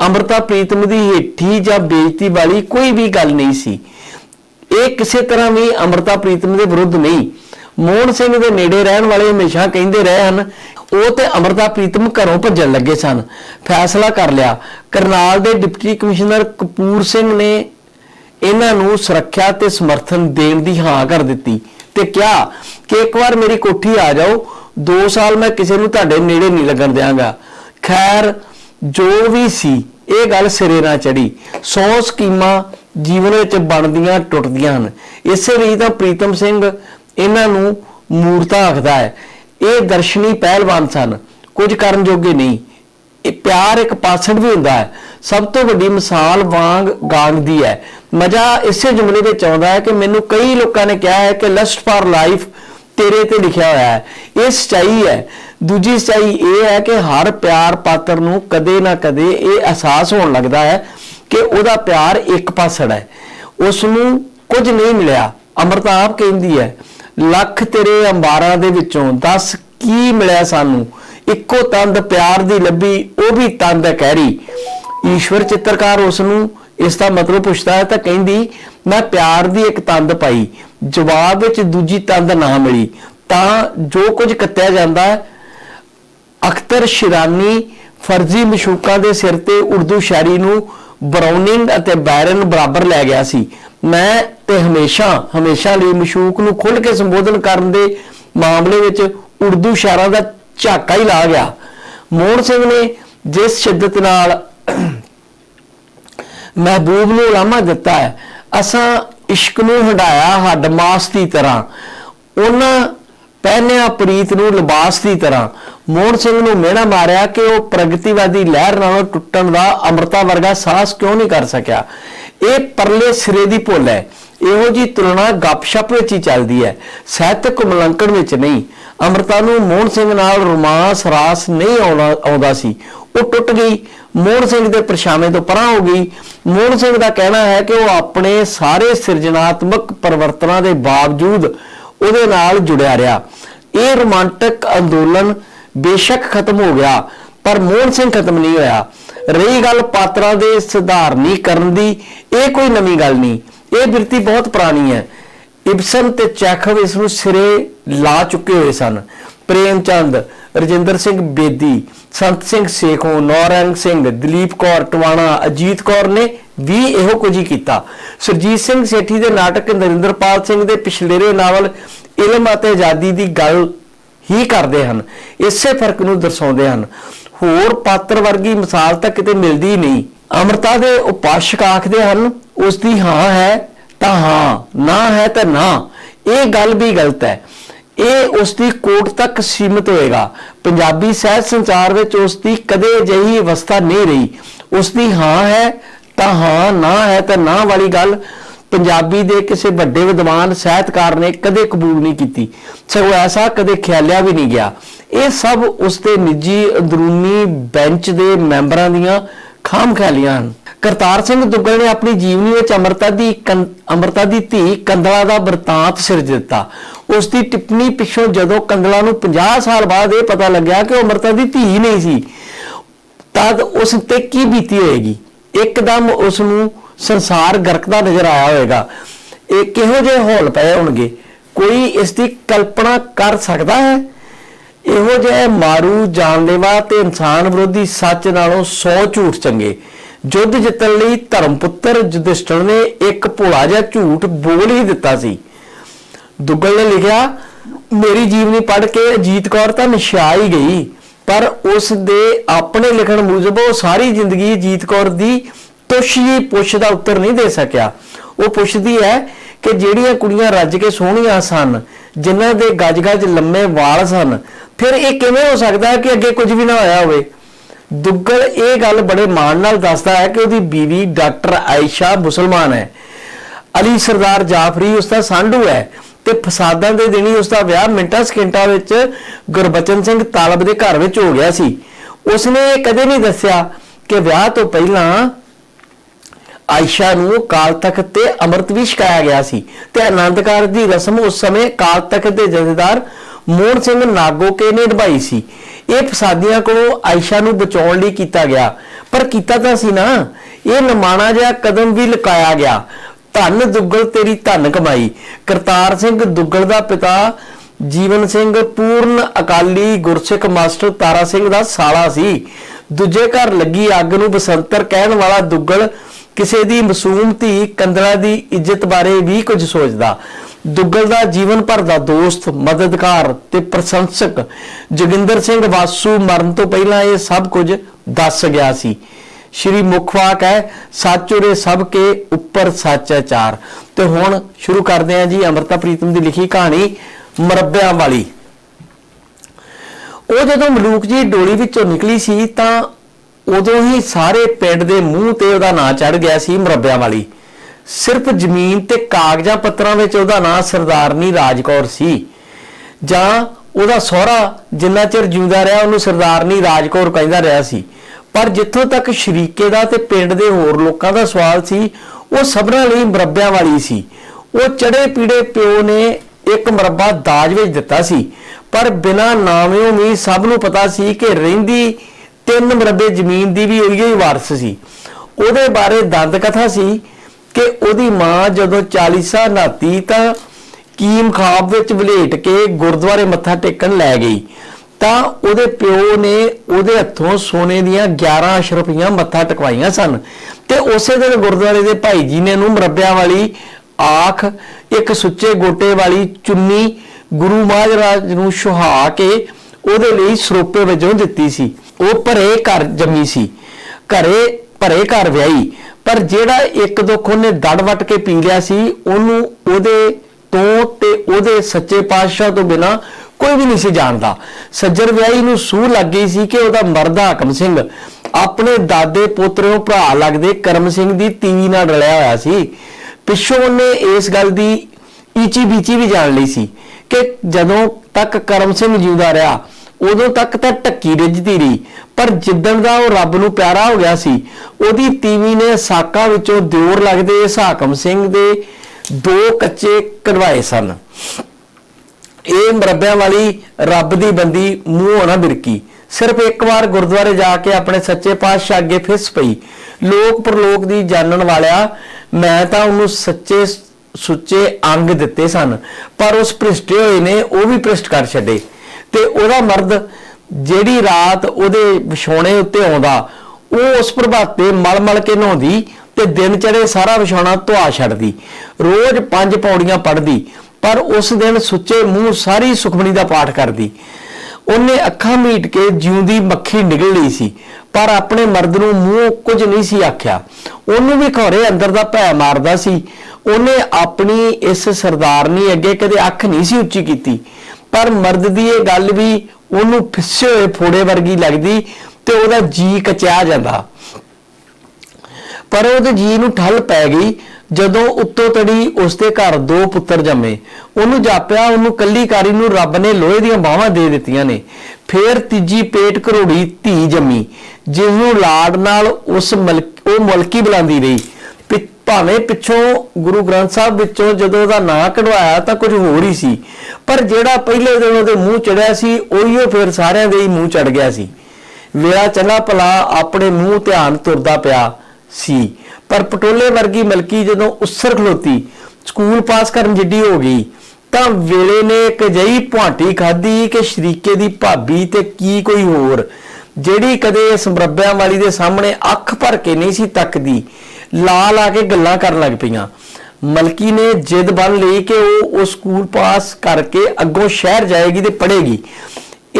ਅਮਰਤਾ ਪ੍ਰੀਤਮ ਦੀ ਹੇਠੀ ਜਾਂ ਬੇਇੱਜ਼ਤੀ ਵਾਲੀ ਕੋਈ ਵੀ ਗੱਲ ਨਹੀਂ ਸੀ ਇਹ ਕਿਸੇ ਤਰ੍ਹਾਂ ਵੀ ਅਮਰਤਾ ਪ੍ਰੀਤਮ ਦੇ ਵਿਰੁੱਧ ਨਹੀਂ ਮੋਹਨ ਸਿੰਘ ਦੇ ਨੇੜੇ ਰਹਿਣ ਵਾਲੇ ਹਮੇਸ਼ਾ ਕਹਿੰਦੇ ਰਹੇ ਹਨ ਉਹ ਤੇ ਅਮਰਤਾ ਪ੍ਰੀਤਮ ਘਰੋਂ ਭੱਜਣ ਲੱਗੇ ਸਨ। ਫੈਸਲਾ ਕਰ ਲਿਆ। ਕਰਨਾਲ ਦੇ ਡਿਪਟੀ ਕਮਿਸ਼ਨਰ ਕਪੂਰ ਸਿੰਘ ਨੇ ਇਹਨਾਂ ਨੂੰ ਸੁਰੱਖਿਆ ਤੇ ਸਮਰਥਨ ਦੇਣ ਦੀ ਹਾਂ ਕਰ ਦਿੱਤੀ ਤੇ ਕਿਹਾ ਕਿ ਇੱਕ ਵਾਰ ਮੇਰੀ ਕੋਠੀ ਆ ਜਾਓ। 2 ਸਾਲ ਮੈਂ ਕਿਸੇ ਨੂੰ ਤੁਹਾਡੇ ਨੇੜੇ ਨਹੀਂ ਲੱਗਣ ਦਿਆਂਗਾ। ਖੈਰ, ਜੋ ਵੀ ਸੀ, ਇਹ ਗੱਲ ਸਿਰੇ ਨਾ ਚੜੀ 100 ਸਕੀਮਾਂ ਜੀਵਨ ਵਿੱਚ ਬਣਦੀਆਂ ਟੁੱਟਦੀਆਂ ਹਨ। ਇਸੇ ਲਈ ਤਾਂ ਪ੍ਰੀਤਮ ਸਿੰਘ ਇਹਨਾਂ ਨੂੰ ਮੂਰਤਾ ਆਖਦਾ ਹੈ। ਇਹ ਦਰਸ਼ਨੀ ਪਹਿਲਵਾਨ ਸਨ। ਕੁਝ ਕਰਨ ਜੋਗੇ ਨਹੀਂ। ਇਹ ਪਿਆਰ ਇੱਕ ਪਾਸੜ ਵੀ ਹੁੰਦਾ ਹੈ। ਸਭ ਤੋਂ ਵੱਡੀ ਮਿਸਾਲ ਵਾਂਗ ਗਾਂਗ ਦੀ ਹੈ। ਮਜ਼ਾ ਇਸੇ ਜੁਮਲੇ ਵਿੱਚ ਆਉਂਦਾ ਹੈ ਕਿ ਮੈਨੂੰ ਕਈ ਲੋਕਾਂ ਨੇ ਕਿਹਾ ਹੈ ਕਿ ਲਸਟ ਫਾਰ ਲਾਈਫ ਤੇਰੇ ਤੇ ਲਿਖਿਆ ਹੋਇਆ ਹੈ। ਇਹ ਸਚਾਈ ਹੈ। ਦੂਜੀ ਸਚਾਈ ਇਹ ਹੈ ਕਿ ਹਰ ਪਿਆਰ ਪਾਤਰ ਨੂੰ ਕਦੇ ਨਾ ਕਦੇ ਇਹ ਅਹਿਸਾਸ ਹੋਣ ਲੱਗਦਾ ਹੈ ਕਿ ਉਹਦਾ ਪਿਆਰ ਇੱਕ ਪਾਸੜ ਹੈ। ਉਸ ਨੂੰ ਕੁਝ ਨਹੀਂ ਮਿਲਿਆ। ਅੰਮ੍ਰਿਤਾ ਕਹਿੰਦੀ ਹੈ ਲੱਖ ਤੇਰੇ ਅੰਬਾਰਾਂ ਦੇ ਵਿੱਚੋਂ ਦੱਸ ਕੀ ਮਿਲਿਆ ਸਾਨੂੰ? ਇੱਕੋ ਤੰਦ ਪਿਆਰ ਦੀ ਲੱਭੀ, ਉਹ ਵੀ ਤੰਦ ਕਹਿਰੀ ਈਸ਼ਵਰ ਚਿੱਤਰਕਾਰ ਉਸ ਨੂੰ ਇਸ ਦਾ ਮਤਲਬ ਪੁੱਛਦਾ ਹੈ ਤਾਂ ਕਹਿੰਦੀ, ਮੈਂ ਪਿਆਰ ਦੀ ਇੱਕ ਤੰਦ ਪਾਈ, ਜਵਾਬ ਵਿੱਚ ਦੂਜੀ ਤੰਦ ਨਾ ਮਿਲੀ। ਤਾਂ ਜੋ ਕੁਝ ਕੱਤਿਆ ਜਾਂਦਾ ਅਖਤਰ ਸ਼ਿਰਾਨੀ ਫਰਜ਼ੀ ਮਸ਼ੂਕਾਂ ਦੇ ਸਿਰ ਤੇ ਉਰਦੂ ਸ਼ਾਇਰੀ ਨੂੰ ਬਰਾਉਨਿੰਗ ਅਤੇ ਬੈਰਨ ਬਰਾਬਰ ਲੈ ਗਿਆ ਸੀ। ਮੈਂ ਤੇ ਹਮੇਸ਼ਾ ਹਮੇਸ਼ਾ ਲਈ ਮਸ਼ੂਕ ਨੂੰ ਖੁੱਲ ਕੇ ਸੰਬੋਧਨ ਕਰਨ ਦੇ ਮਾਮਲੇ ਵਿੱਚ ਉਰਦੂ ਸ਼ਾਇਰਾਂ ਦਾ ਝਾਕਾ ਹੀ ਲਾ ਗਿਆ। ਮੋਹਨ ਸਿੰਘ ਨੇ ਜਿਸ ਸ਼ਿੱਦਤ ਨਾਲ ਮਹਿਬੂਬ ਨੂੰ ਉਲਾਮਾ ਦਿੱਤਾ ਹੈ, ਅਸਾਂ ਇਸ਼ਕ ਨੂੰ ਹੰਡਾਇਆ ਹੱਡ ਮਾਸ ਦੀ ਤਰ੍ਹਾਂ। ਉਹਨਾਂ ਪਹਿਨਿਆ ਪ੍ਰੀਤ ਨੂੰ ਲਿਬਾਸ ਦੀ ਤਰ੍ਹਾਂ। ਮੋਹਨ ਸਿੰਘ ਨੂੰ ਮਿਹਣਾ ਮਾਰਿਆ ਕਿ ਉਹ ਪ੍ਰਗਤੀਵਾਦੀ ਲਹਿਰ ਨਾਲੋਂ ਟੁੱਟਣ ਦਾ ਅੰਮ੍ਰਿਤਾ ਵਰਗਾ ਸਾਹਸ ਕਿਉਂ ਨਹੀਂ ਕਰ ਸਕਿਆ? ਇਹ ਪਰਲੇ ਸਿਰੇ ਦੀ ਭੁੱਲ ਹੈ। ਇਹੋ ਜੀ ਤੁਲਨਾ ਗੱਪਸ਼ਪ ਵਿੱਚ ਹੀ ਚੱਲਦੀ ਹੈ। ਸਾਹਿਤਕ ਮੁਲਾਂਕਣ ਵਿੱਚ ਨਹੀਂ। ਅੰਮ੍ਰਿਤਾ ਨੂੰ ਮੋਹਨ ਸਿੰਘ ਨਾਲ ਰੋਮਾਂਸ, ਰਾਸ ਨਹੀਂ ਆਉਣਾ ਆਉਂਦਾ ਸੀ। ਉਹ ਟੁੱਟ ਗਈ। ਮੋਹਨ ਸਿੰਘ ਦੇ ਪਰਛਾਵੇਂ ਤੋਂ ਪਰਾਂ ਹੋ ਗਈ। ਮੋਹਨ ਸਿੰਘ ਦਾ ਕਹਿਣਾ ਹੈ ਕਿ ਉਹ ਆਪਣੇ ਸਾਰੇ ਸਿਰਜਣਾਤਮਕ ਪਰਿਵਰਤਨਾਂ ਦੇ ਬਾਵਜੂਦ ਉਹਦੇ ਨਾਲ ਜੁੜਿਆ ਰਿਹਾ। ਇਹ ਰੋਮਾਂਟਿਕ ਅੰਦੋਲਨ ਬੇਸ਼ੱਕ ਖਤਮ ਹੋ ਗਿਆ, ਪਰ ਮੋਹਨ ਸਿੰਘ ਖਤਮ ਨਹੀਂ ਹੋਇਆ। ਰਹੀ ਗੱਲ ਪਾਤਰਾਂ ਦੇ ਸੁਧਾਰਨੀਕਰਨ ਦੀ, ਇਹ ਕੋਈ ਨਵੀਂ ਗੱਲ ਨਹੀਂ। ਇਹ ਬਿਰਤੀ ਬਹੁਤ ਪੁਰਾਣੀ ਹੈ। ਇਬਸਨ ਤੇ ਚੈਖਵ ਇਸ ਨੂੰ ਸਿਰੇ ਲਾ ਚੁੱਕੇ ਹੋਏ ਸਨ। ਪ੍ਰੇਮ ਚੰਦ ਰਜਿੰਦਰ ਸਿੰਘ ਬੇਦੀ, ਸੰਤ ਸਿੰਘ ਸੇਖੋਂ, ਨੌਰੰਗ ਸਿੰਘ, ਦਲੀਪ ਕੌਰ, ਟਵਾਣਾ, ਅਜੀਤ ਕੌਰ ਨੇ ਵੀ ਇਹੋ ਕੁਝ ਹੀ ਕੀਤਾ। ਸੁਰਜੀਤ ਸਿੰਘ ਸੇਠੀ ਦੇ ਨਾਟਕ ਨਰਿੰਦਰਪਾਲ ਸਿੰਘ ਦੇ ਪਿਛਲੇਰੇ ਨਾਵਲ ਇਲਮ ਅਤੇ ਆਜ਼ਾਦੀ ਦੀ ਗੱਲ ਹੀ ਕਰਦੇ ਹਨ। ਇਸੇ ਫ਼ਰਕ ਨੂੰ ਦਰਸਾਉਂਦੇ ਹਨ। ਹੋਰ ਪਾਤਰ ਵਰਗੀ ਮਿਸਾਲ ਤਾਂ ਕਿਤੇ ਮਿਲਦੀ ਨਹੀਂ। ਅਮਰਤਾ ਦੇ ਉਪਾਸ਼ਕ ਆਖਦੇ ਹਨ ਉਸ ਦੀ ਹਾਂ ਹੈ ਤਾਂ ਹਾਂ, ਨਾ ਹੈ ਤਾਂ ਨਾ। ਇਹ ਗੱਲ ਵੀ ਗਲਤ ਹੈ। ਇਹ ਉਸ ਦੀ ਕੋਟ ਤੱਕ ਸੀਮਿਤ ਹੋਏਗਾ। ਪੰਜਾਬੀ ਸਾਹਿਤ ਸੰਚਾਰ ਵਿੱਚ ਉਸ ਦੀ ਕਦੇ ਅਜਿਹੀ ਅਵਸਥਾ ਨਹੀਂ ਰਹੀ। ਉਸ ਦੀ ਹਾਂ ਹੈ ਤਾਂ ਹਾਂ, ਨਾ ਹੈ ਤਾਂ ਨਾ ਵਾਲੀ ਗੱਲ ਪੰਜਾਬੀ ਦੇ ਕਿਸੇ ਵੱਡੇ ਵਿਦਵਾਨ ਸਾਹਿਤਕਾਰ ਨੇ ਕਦੇ ਕਬੂਲ ਨਹੀਂ ਕੀਤੀ। ਸਗੋਂ ਐਸਾ ਕਦੇ ਖਿਆਲਿਆ ਵੀ ਨਹੀਂ ਗਿਆ। ਇਹ ਸਭ ਉਸ ਦੇ ਨਿੱਜੀ ਅੰਦਰੂਨੀ ਬੈਂਚ ਦੇ ਮੈਂਬਰਾਂ ਦੀਆਂ ਖਾਮ ਹਨ। ਕਰਤਾਰ ਸਿੰਘ ਦੁੱਗਲ ਨੇ ਆਪਣੀ ਜੀਵਨੀ ਵਿੱਚ ਅਮਰਤਾ ਦੀ ਕੰ- ਅਮਰਤਾ ਦੀ ਧੀ ਕੰਦਲਾ ਦਾ ਵਰਤਾਂਤ ਸਿਰਜ ਦਿੱਤਾ। ਉਸ ਦੀ ਟਿੱਪਣੀ ਪਿੱਛੋਂ ਜਦੋਂ ਕੰਦਲਾ ਨੂੰ 50 ਸਾਲ ਬਾਅਦ ਇਹ ਪਤਾ ਲੱਗਿਆ ਕਿ ਉਹ ਅਮਰਤਾ ਦੀ ਧੀ ਨਹੀਂ ਸੀ, ਤਦ ਉਸ ਤੇ ਕੀ ਬੀਤੀ ਹੋਏਗੀ? ਇੱਕਦਮ ਉਸ ਨੂੰ ਸੰਸਾਰ ਗਰਕਦਾ ਨਜ਼ਰ ਆਇਆ ਹੋਵੇਗਾ। ਇਹ ਕਿਹੋ ਜਿਹੇ ਹੌਲ ਪਏ ਹੋਣਗੇ? ਕੋਈ ਇਸ ਦੀ ਕਲਪਨਾ ਕਰ ਸਕਦਾ ਹੈ? ਇਹੋ ਜਿਹੇ ਮਾਰੂ ਜਾਨਲੇਵਾ ਤੇ ਇਨਸਾਨ ਵਿਰੋਧੀ ਸੱਚ ਨਾਲੋਂ 100 ਝੂਠ ਚੰਗੇ। ਯੁੱਧ ਜਿੱਤਣ ਲਈ ਧਰਮ ਪੁੱਤਰ ਨੇ ਇੱਕ ਭੋਲਾ ਜਿਹਾ ਝੂਠ ਬੋਲ ਹੀ ਦਿੱਤਾ ਸੀ। ਦੁੱਗਲ ਨੇ ਲਿਖਿਆ, ਮੇਰੀ ਜੀਵਨੀ ਪੜ੍ਹ ਕੇ ਅਜੀਤ ਕੌਰ ਤਾਂ ਨਿਸ਼ਾ ਹੀ ਗਈ, ਪਰ ਉਸ ਦੇ ਆਪਣੇ ਲਿਖਣ ਮੁਜਬ ਉਹ ਸਾਰੀ ਜ਼ਿੰਦਗੀ ਅਜੀਤ ਕੌਰ ਦੀ ਤੁਸ਼ ਜੀ ਪੁੱਛ ਦਾ ਉੱਤਰ ਨਹੀਂ ਦੇ ਸਕਿਆ। ਉਹ ਪੁੱਛਦੀ ਹੈ ਕਿ ਜਿਹੜੀਆਂ ਕੁੜੀਆਂ ਰੱਜ ਕੇ ਸੋਹਣੀਆਂ ਸਨ, ਜਿਨ੍ਹਾਂ ਦੇ ਗੱਜ-ਗੱਜ ਲੰਮੇ ਵਾਲ ਸਨ, ਫਿਰ ਇਹ ਕਿਵੇਂ ਹੋ ਸਕਦਾ ਕਿ ਅੱਗੇ ਕੁਝ ਵੀ ਨਾ ਹੋਇਆ ਹੋਵੇ? ਦੁੱਗਲ ਇਹ ਗੱਲ ਬੜੇ ਮਾਣ ਨਾਲ ਦੱਸਦਾ ਹੈ ਕਿ ਉਹਦੀ ਬੀਵੀ ਡਾਕਟਰ ਆਇਸ਼ਾ ਮੁਸਲਮਾਨ ਹੈ। ਅਲੀ ਸਰਦਾਰ ਜਾਫਰੀ ਉਸ ਦਾ ਸਾਂਢੂ ਹੈ ਤੇ ਫਸਾਦਾਂ ਦੇ ਦਿਨੀ ਉਸ ਦਾ ਵਿਆਹ ਮਿੰਟਾਂ ਸਕਿੰਟਾਂ ਵਿੱਚ ਗੁਰਬਚਨ ਸਿੰਘ ਤਾਲਬ ਦੇ ਘਰ ਵਿੱਚ ਹੋ ਗਿਆ ਸੀ। ਉਸਨੇ ਇਹ ਕਦੇ ਨਹੀਂ ਦੱਸਿਆ ਕਿ ਵਿਆਹ ਤੋਂ ਪਹਿਲਾਂ ਆਇਸ਼ਾ ਨੂੰ ਕਾਲ ਤਖਤ ਤੇ ਅੰਮ੍ਰਿਤ ਵੀ ਛਕਾਇਆ ਗਿਆ ਸੀ ਤੇ ਆਨੰਦ ਕਾਰਜ ਦੀ ਰਸਮ ਉਸ ਸਮੇਂ ਕਾਲ ਤਖਤ ਦੇ ਜਥੇਦਾਰ ਮੋਹਨ ਸਿੰਘ ਨਾਗੋਕੇ ਨੇ ਨਿਭਾਈ ਸੀ। ਇਹ ਫਸਾਦੀਆਂ ਕੋਲੋਂ ਆਇਸ਼ਾ ਨੂੰ ਬਚਾਉਣ ਲਈ ਕੀਤਾ ਗਿਆ। ਪਰ ਕੀਤਾ ਤਾਂ ਸੀ ਨਾ। ਇਹ ਨਮਾਣਾ ਜਿਹਾ ਕਦਮ ਵੀ ਲੁਕਾਇਆ ਗਿਆ। ਧੰਨ ਦੁੱਗਲ ਤੇਰੀ ਧੰਨ ਕਮਾਈ। ਕਰਤਾਰ ਸਿੰਘ ਦੁੱਗਲ ਦਾ ਪਿਤਾ ਜੀਵਨ ਸਿੰਘ ਪੂਰਨ ਅਕਾਲੀ ਗੁਰਸਿੱਖ ਮਾਸਟਰ ਤਾਰਾ ਸਿੰਘ ਦਾ ਸਾਲਾ ਸੀ। ਦੂਜੇ ਘਰ ਲੱਗੀ ਅੱਗ ਨੂੰ ਬਸੰਤਰ ਕਹਿਣ ਵਾਲਾ ਦੁੱਗਲ ਕਿਸੇ ਦੀ ਮਾਸੂਮ ਧੀ ਕੰਦਲਾ ਦੀ ਇੱਜ਼ਤ ਬਾਰੇ ਵੀ ਕੁਝ ਸੋਚਦਾ। ਦੁੱਗਲ ਦਾ ਜੀਵਨ ਭਰ ਦਾ ਦੋਸਤ, ਮਦਦਗਾਰ ਤੇ ਪ੍ਰਸ਼ੰਸਕ ਜੋਗਿੰਦਰ ਸਿੰਘ ਵਾਸੂ ਮਰਨ ਤੋਂ ਪਹਿਲਾਂ ਇਹ ਸਭ ਕੁਝ ਦੱਸ ਗਿਆ ਸੀ। ਸ਼੍ਰੀ ਮੁਖਵਾਕ ਹੈ, ਸੱਚ ਉਰੇ ਸਭ ਕੇ ਉੱਪਰ ਸੱਚ ਹੈ ਚਾਰ ਤੇ ਹੁਣ ਸ਼ੁਰੂ ਕਰਦੇ ਹਾਂ ਜੀ ਅਮਰਤਾ ਪ੍ਰੀਤਮ ਦੀ ਲਿਖੀ ਕਹਾਣੀ, ਮਰੱਬਿਆਂ ਵਾਲੀ। ਉਹ ਜਦੋਂ ਮਲੂਕ ਜੀ ਡੋਲੀ ਵਿੱਚੋਂ ਨਿਕਲੀ ਸੀ ਤਾਂ ਉਦੋਂ ਹੀ ਸਾਰੇ ਪਿੰਡ ਦੇ ਮੂੰਹ ਤੇ ਉਹਦਾ ਨਾਂ ਚੜ ਗਿਆ ਸੀ ਮਰੱਬਿਆਂ ਵਾਲੀ। ਸਿਰਫ ਜ਼ਮੀਨ ਤੇ ਕਾਗਜ਼ਾਂ ਪੱਤਰਾਂ ਵਿੱਚ ਉਹਦਾ ਨਾਂ ਸਰਦਾਰਨੀ ਰਾਜਕੌਰ ਸੀ। ਜਾਂ ਉਹਦਾ ਸਹੁਰਾ ਜਿੰਨਾ ਚਿਰ ਜਿਉਂਦਾ ਰਿਹਾ, ਉਹਨੂੰ ਸਰਦਾਰਨੀ ਰਾਜਕੌਰ ਕਹਿੰਦਾ ਰਿਹਾ ਸੀ। ਪਰ ਜਿੱਥੋਂ ਤੱਕ ਸ਼ਰੀਕੇ ਦਾ ਤੇ ਪਿੰਡ ਦੇ ਹੋਰ ਲੋਕਾਂ ਦਾ ਸਵਾਲ ਸੀ, ਉਹ ਸਭਨਾਂ ਲਈ ਮੁਰੱਬਿਆਂ ਵਾਲੀ ਸੀ। ਉਹ ਚੜੇ ਪੀੜੇ ਪਿਓ ਨੇ ਇੱਕ ਮੁਰੱਬਾ ਦਾਜ ਵਿੱਚ ਦਿੱਤਾ ਸੀ। ਪਰ ਬਿਨਾ ਨਾਮਿਓ ਵੀ ਸਭ ਨੂੰ ਪਤਾ ਸੀ ਕਿ ਰਹਿੰਦੀ ਤਿੰਨ ਮੁਰੱਬੇ ਜ਼ਮੀਨ ਦੀ ਵੀ ਉਹੀ ਵਾਰਸ ਸੀ। ਉਹਦੇ ਬਾਰੇ ਦੰਦ ਕਥਾ ਸੀ ਕਿ ਉਹਦੀ ਮਾਂ ਜਦੋਂ 40 ਸਾਲ ਨਾਤੀ ਤਾਂ ਕੀਮ ਖਾਬ ਵਿੱਚ ਵਲੇਟ ਕੇ ਗੁਰਦੁਆਰੇ ਮੱਥਾ ਟੇਕਣ ਲੈ ਗਈ। ਤਾਂ ਉਹਦੇ ਪਿਓ ਨੇ ਉਹਦੇ ਹੱਥੋਂ ਸੋਨੇ ਦੀਆਂ 11 ਅਸ਼ਰਫੀਆਂ ਮੱਥਾ ਟਕਵਾਈਆਂ ਸਨ। ਤੇ ਉਸੇ ਦਿਨ ਗੁਰਦੁਆਰੇ ਦੇ ਭਾਈ ਜੀ ਨੇ ਨੂੰ ਮਰੱਬਿਆਂ ਵਾਲੀ ਆਖ, ਇੱਕ ਸੁੱਚੇ ਗੋਟੇ ਵਾਲੀ ਚੁੰਨੀ ਗੁਰੂ ਮਹਾਰਾਜ ਨੂੰ ਸੁਹਾ ਕੇ ਉਹਦੇ ਲਈ ਸਰੋਪੇ ਵਜੋਂ ਦਿੱਤੀ ਸੀ। ਉਹ ਭਰੇ ਘਰ ਜੰਮੀ ਸੀ। ਘਰੇ ਭਰੇ ਘਰ ਵਿਆਹੀ। ਪਰ ਜਿਹੜਾ ਇੱਕ ਦੁੱਖ ਉਹਨੇ ਦੜ ਕੇ ਪੀ ਲਿਆ ਸੀ, ਉਹਨੂੰ ਉਹਦੇ ਤੋਂ ਤੇ ਉਹਦੇ ਸੱਚੇ ਪਾਤਸ਼ਾਹ ਤੋਂ ਬਿਨਾ ਕੋਈ ਵੀ ਨਹੀਂ ਸੀ ਜਾਣਦਾ। ਸੱਜਰ ਵਿਆਹੀ ਨੂੰ ਸੂਹ ਲੱਗ ਗਈ ਸੀ ਕਿ ਉਹਦਾ ਮਰਦਾ ਹਾਕਮ ਸਿੰਘ। ਆਪਣੇ ਦਾਦੇ ਪੋਤਰਿਆਂ ਭਰਾ ਲੱਗਦੇ ਕਰਮ ਸਿੰਘ ਦੀ ਤੀਵੀ ਨਾਲ ਰਲਿਆ ਹੋਇਆ ਸੀ। ਪਿੱਛੋਂ ਉਹਨੇ ਇਸ ਗੱਲ ਦੀ ਈਚੀ ਬੀਚੀ ਵੀ ਜਾਣ ਲਈ ਸੀ ਕਿ ਜਦੋਂ ਤੱਕ ਕਰਮ ਸਿੰਘ ਜਿਉਂਦਾ ਰਿਹਾ ਉਦੋਂ ਤੱਕ ਤਾਂ ਟੱਕੀ ਰਿੱਝਦੀ ਰਹੀ। ਪਰ ਜਿੱਦਣ ਦਾ ਉਹ ਰੱਬ ਨੂੰ ਪਿਆਰਾ ਹੋ ਗਿਆ ਸੀ, ਉਹਦੀ ਤੀਵੀ ਨੇ ਸਾਕਾਂ ਵਿੱਚੋਂ ਦਿਓਰ ਲੱਗਦੇ ਇਸ ਹਾਕਮ ਸਿੰਘ ਦੇ ਦੋ ਕੱਚੇ ਕਢਵਾਏ ਸਨ। ਇਹ ਮਰੱਬਿਆਂ ਵਾਲੀ ਰੱਬ ਦੀ ਬੰਦੀ ਮੂੰਹ ਨਾ ਬਿਰਕੀ। ਸਿਰਫ ਇੱਕ ਵਾਰ ਗੁਰਦੁਆਰੇ ਜਾ ਕੇ ਆਪਣੇ ਸੱਚੇ ਪਾਤਸ਼ਾਹ ਅੱਗੇ ਫਿਸ ਪਈ। ਲੋਕ ਪ੍ਰਲੋਕ ਦੀ ਜਾਣਨ ਵਾਲਿਆ, ਮੈਂ ਤਾਂ ਉਹਨੂੰ ਸੱਚੇ ਸੁੱਚੇ ਅੰਗ ਦਿੱਤੇ ਸਨ, ਪਰ ਉਸ ਭ੍ਰਿਸ਼ਟੇ ਹੋਏ ਨੇ ਉਹ ਵੀ ਭ੍ਰਿਸ਼ਟ ਕਰ ਛੱਡੇ। ਤੇ ਉਹਦਾ ਮਰਦ ਜਿਹੜੀ ਰਾਤ ਉਹਦੇ ਵਿਛੋਣੇ ਉੱਤੇ ਆਉਂਦਾ, ਉਹ ਉਸ ਪ੍ਰਭਾਤ ਤੇ ਮਲ ਮਲ ਕੇ ਨਹਾਉਂਦੀ ਤੇ ਦਿਨ ਚੜੇ ਸਾਰਾ ਵਿਛਾਉਣਾ ਧੁਆ ਛੱਡਦੀ, ਰੋਜ਼ ਪੰਜ ਪੌੜੀਆਂ ਪੜ੍ਹਦੀ, ਪਰ ਉਸ ਦਿਨ ਸੁੱਚੇ ਮੂੰਹ ਸਾਰੀ ਸੁਖਮਨੀ ਦਾ ਪਾਠ ਕਰਦੀ। ਉਹਨੇ ਅੱਖਾਂ ਮੀਟ ਕੇ ਜਿਉਂਦੀ ਮੱਖੀ ਨਿਗਲ ਲਈ ਸੀ, ਪਰ ਆਪਣੇ ਮਰਦ ਨੂੰ ਮੂੰਹ ਕੁਝ ਨਹੀਂ ਸੀ ਆਖਿਆ। ਉਹਨੂੰ ਵੀ ਘੋਰੇ ਅੰਦਰ ਦਾ ਭੈ ਮਾਰਦਾ ਸੀ। ਉਹਨੇ ਆਪਣੀ ਇਸ ਸਰਦਾਰਨੀ ਅੱਗੇ ਕਦੇ ਅੱਖ ਨਹੀਂ ਸੀ ਉੱਚੀ ਕੀਤੀ। ਪਰ ਮਰਦ ਦੀ ਇਹ ਗੱਲ ਵੀ ਉਹਨੂੰ ਫਿੱਸੇ ਹੋਏ ਫੋੜੇ ਵਰਗੀ ਲੱਗਦੀ ਤੇ ਉਹਦਾ ਜੀ ਕਚਿਆ ਜਾਂਦਾ। ਪਰ ਉਹਦੇ ਜੀ ਨੂੰ ਠੱਲ ਪੈ ਗਈ ਜਦੋਂ ਉੱਤੋਂ ਤੜੀ ਉਸਦੇ ਘਰ ਦੋ ਪੁੱਤਰ ਜੰਮੇ। ਉਹਨੂੰ ਜਾਪਿਆ, ਉਹਨੂੰ ਕੱਲੀਕਾਰੀ ਨੂੰ ਰੱਬ ਨੇ ਲੋਹੇ ਦੀਆਂ ਬਾਹਾਂ ਦੇ ਦਿੱਤੀਆਂ ਨੇ। ਫੇਰ ਤੀਜੀ ਪੇਟ ਘਰੋੜੀ ਧੀ ਜੰਮੀ ਜਿਸ ਨੂੰ ਲਾੜ ਨਾਲ ਉਸ ਮਲਕ, ਉਹ ਮਲਕੀ ਬੁਲਾਉਂਦੀ ਰਹੀ। ਭਾਵੇਂ ਪਿੱਛੋਂ ਗੁਰੂ ਗ੍ਰੰਥ ਸਾਹਿਬ ਵਿੱਚੋਂ ਜਦੋਂ ਉਹਦਾ ਨਾਂ ਕਢਵਾਇਆ ਤਾਂ ਕੁਝ ਹੋਰ ਹੀ ਸੀ। ਪਰ ਜਿਹੜਾ ਪਹਿਲੇ ਦਿਨ ਉਹਦੇ ਮੂੰਹ ਚੜਿਆ ਸੀ ਉਹੀਓ ਫਿਰ ਸਾਰਿਆਂ ਦੇ ਹੀ ਮੂੰਹ ਚੜ ਗਿਆ ਸੀ। ਵੇਲਾ ਚੰਗਾ ਭਲਾ ਆਪਣੇ ਮੂੰਹ ਧਿਆਨ ਤੁਰਦਾ ਪਿਆ ਸੀ। ਪਰ ਪਟੋਲੇ ਵਰਗੀ ਮਲਕੀ ਜਦੋਂ ਉਸਰ ਖਲੋਤੀ, ਸਕੂਲ ਪਾਸ ਕਰਨ ਜਿੱਡੀ ਹੋ ਗਈ, ਤਾਂ ਵੇਲੇ ਨੇ ਇੱਕ ਜਈ ਭਾਂਟੀ ਖਾਧੀ ਕਿ ਸ਼ਰੀਕੇ ਦੀ ਭਾਬੀ ਤੇ ਕੀ ਕੋਈ ਹੋਰ, ਜਿਹੜੀ ਕਦੇ ਇਸ ਮਰੱਬਿਆਂ ਵਾਲੀ ਦੇ ਸਾਹਮਣੇ ਅੱਖ ਭਰ ਕੇ ਨਹੀਂ ਸੀ ਤੱਕਦੀ। ਲਾ ਲਾ ਕੇ ਗੱਲਾਂ ਕਰਨ ਲੱਗ ਪਈਆਂ। ਮਲਕੀ ਨੇ ਜਿੱਦ ਬਣ ਲਈ ਕਿ ਉਹ ਉਹ ਸਕੂਲ ਪਾਸ ਕਰਕੇ ਅੱਗੋਂ ਸ਼ਹਿਰ ਜਾਏਗੀ ਤੇ ਪੜ੍ਹੇਗੀ।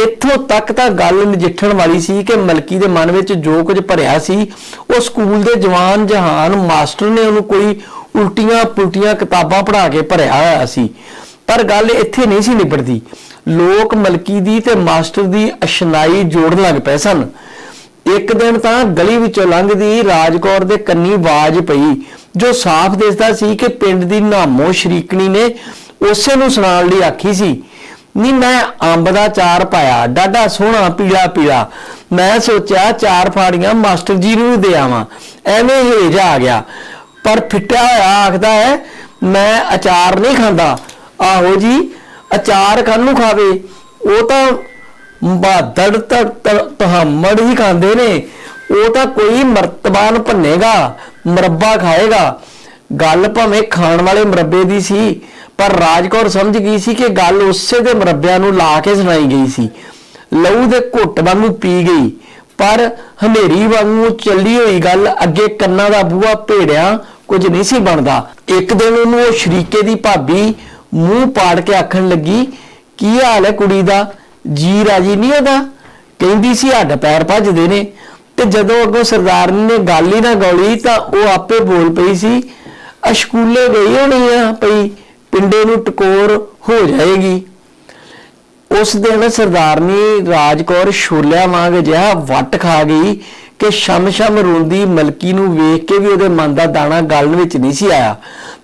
ਇੱਥੋਂ ਤੱਕ ਤਾਂ ਗੱਲ ਨਜਿੱਠਣ ਵਾਲੀ ਸੀ ਕਿ ਮਲਕੀ ਦੇ ਮਨ ਵਿੱਚ ਜੋ ਕੁਝ ਭਰਿਆ ਸੀ, ਉਹ ਸਕੂਲ ਦੇ ਜਵਾਨ ਜਹਾਨ ਮਾਸਟਰ ਨੇ ਉਹਨੂੰ ਕੋਈ ਉਲਟੀਆਂ ਪੁਲਟੀਆਂ ਕਿਤਾਬਾਂ ਪੜ੍ਹਾ ਕੇ ਭਰਿਆ ਹੋਇਆ ਸੀ। ਪਰ ਗੱਲ ਇੱਥੇ ਨਹੀਂ ਸੀ ਨਿਬੜਦੀ। ਲੋਕ ਮਲਕੀ ਦੀ ਤੇ ਮਾਸਟਰ ਦੀ ਅਸ਼ਨਾਈ ਜੋੜਨ ਲੱਗ ਪਏ ਸਨ। ਇੱਕ ਦਿਨ ਤਾਂ ਗਲੀ ਵਿੱਚੋਂ ਲੰਘਦੀ ਰਾਜਕੌਰ ਦੇ ਕੰਨੀ ਆਵਾਜ਼ ਪਈ, ਜੋ ਸਾਫ਼ ਦਿਸਦਾ ਸੀ ਕਿ ਪਿੰਡ ਦੀ ਨਾਮੋ ਸ਼ਰੀਕਣੀ ਨੇ ਉਸੇ ਨੂੰ ਸੁਣਾਉਣ ਲਈ ਆਖੀ ਸੀ। ਨੀ, ਮੈਂ ਅੰਬ ਦਾ ਚਾਰ ਪਾਇਆ ਡਾਡਾ ਸੋਹਣਾ, ਪੀਲਾ ਪੀਲਾ। ਮੈਂ ਸੋਚਿਆ ਚਾਰ ਫਾੜੀਆਂ ਮਾਸਟਰ ਜੀ ਨੂੰ ਦੇ ਆਵਾਂ। ਐਵੇਂ ਹੇਜ ਆ ਗਿਆ। ਪਰ ਫਿੱਟਿਆ ਹੋਇਆ ਆਖਦਾ ਹੈ, ਮੈਂ ਅਚਾਰ ਨਹੀਂ ਖਾਂਦਾ। ਆਹੋ ਜੀ, ਅਚਾਰ ਕਾਹਨੂੰ ਖਾਵੇ। ਉਹ ਤਾਂ ਬਹਾਦਰ ਤਹਮੜ ਹੀ ਖਾਂਦੇ ਨੇ। ਉਹ ਤਾਂ ਕੋਈ ਮਰਤਬਾਨ ਭੰਨੇਗਾ, ਮਰੱਬਾ ਖਾਏਗਾ। ਗੱਲ ਭਾਵੇਂ ਖਾਣ ਵਾਲੇ ਮਰੱਬੇ ਦੀ ਸੀ, ਪਰ ਰਾਜਕੌਰ ਸਮਝ ਗਈ ਸੀ ਕਿ ਗੱਲ ਉਸੇ ਦੇ ਮਰੱਬਿਆਂ ਨੂੰ ਲਾ ਕੇ ਸੁਣਾਈ ਗਈ ਸੀ। ਲਹੂ ਦੇ ਘੁੱਟ ਵਾਂਗੂ ਪੀ ਗਈ। ਪਰ ਹਨੇਰੀ ਵਾਂਗੂ ਚੱਲੀ ਹੋਈ ਗੱਲ ਅੱਗੇ ਕੰਨਾਂ ਦਾ ਬੂਹਾ ਭੇੜਿਆ ਕੁਝ ਨਹੀਂ ਸੀ ਬਣਦਾ। ਇੱਕ ਦਿਨ ਉਹਨੂੰ ਉਹ ਸ਼ਰੀਕੇ ਦੀ ਭਾਬੀ ਮੂੰਹ ਪਾੜ ਕੇ ਆਖਣ ਲੱਗੀ, ਕੀ ਹਾਲ ਹੈ ਕੁੜੀ ਦਾ? ਜੀ ਰਾਜੀ ਨਹੀਂ ਉਹਦਾ। ਕਹਿੰਦੀ ਸੀ ਹੱਡ ਪੈਰ ਭੱਜਦੇ ਨੇ। ਤੇ ਜਦੋਂ ਅੱਗੋਂ ਸਰਦਾਰਨੀ ਨੇ ਗੱਲ ਹੀ ਨਾ ਗੌਲੀ, ਤਾਂ ਉਹ ਆਪੇ ਬੋਲ ਪਈ ਸੀ, ਅਸ਼ਕੂਲੇ ਗਈ ਹੋਣੀ ਆ ਪਈ ਪਿੰਡੇ ਨੂੰ ਟਕੋਰ ਹੋ ਜਾਏਗੀ। ਉਸ ਦਿਨ ਸਰਦਾਰਨੀ ਰਾਜਕੌਰ ਛੋਲਿਆਂ ਵਾਂਗ ਜਿਹਾ ਵੱਟ ਖਾ ਗਈ ਕਿ ਸ਼ਮ ਸ਼ਮ ਰੋਂਦੀ ਮਲਕੀ ਨੂੰ ਵੇਖ ਕੇ ਵੀ ਉਹਦੇ ਮਨ ਦਾ ਦਾਣਾ ਗਲ ਵਿੱਚ ਨਹੀਂ ਸੀ ਆਇਆ।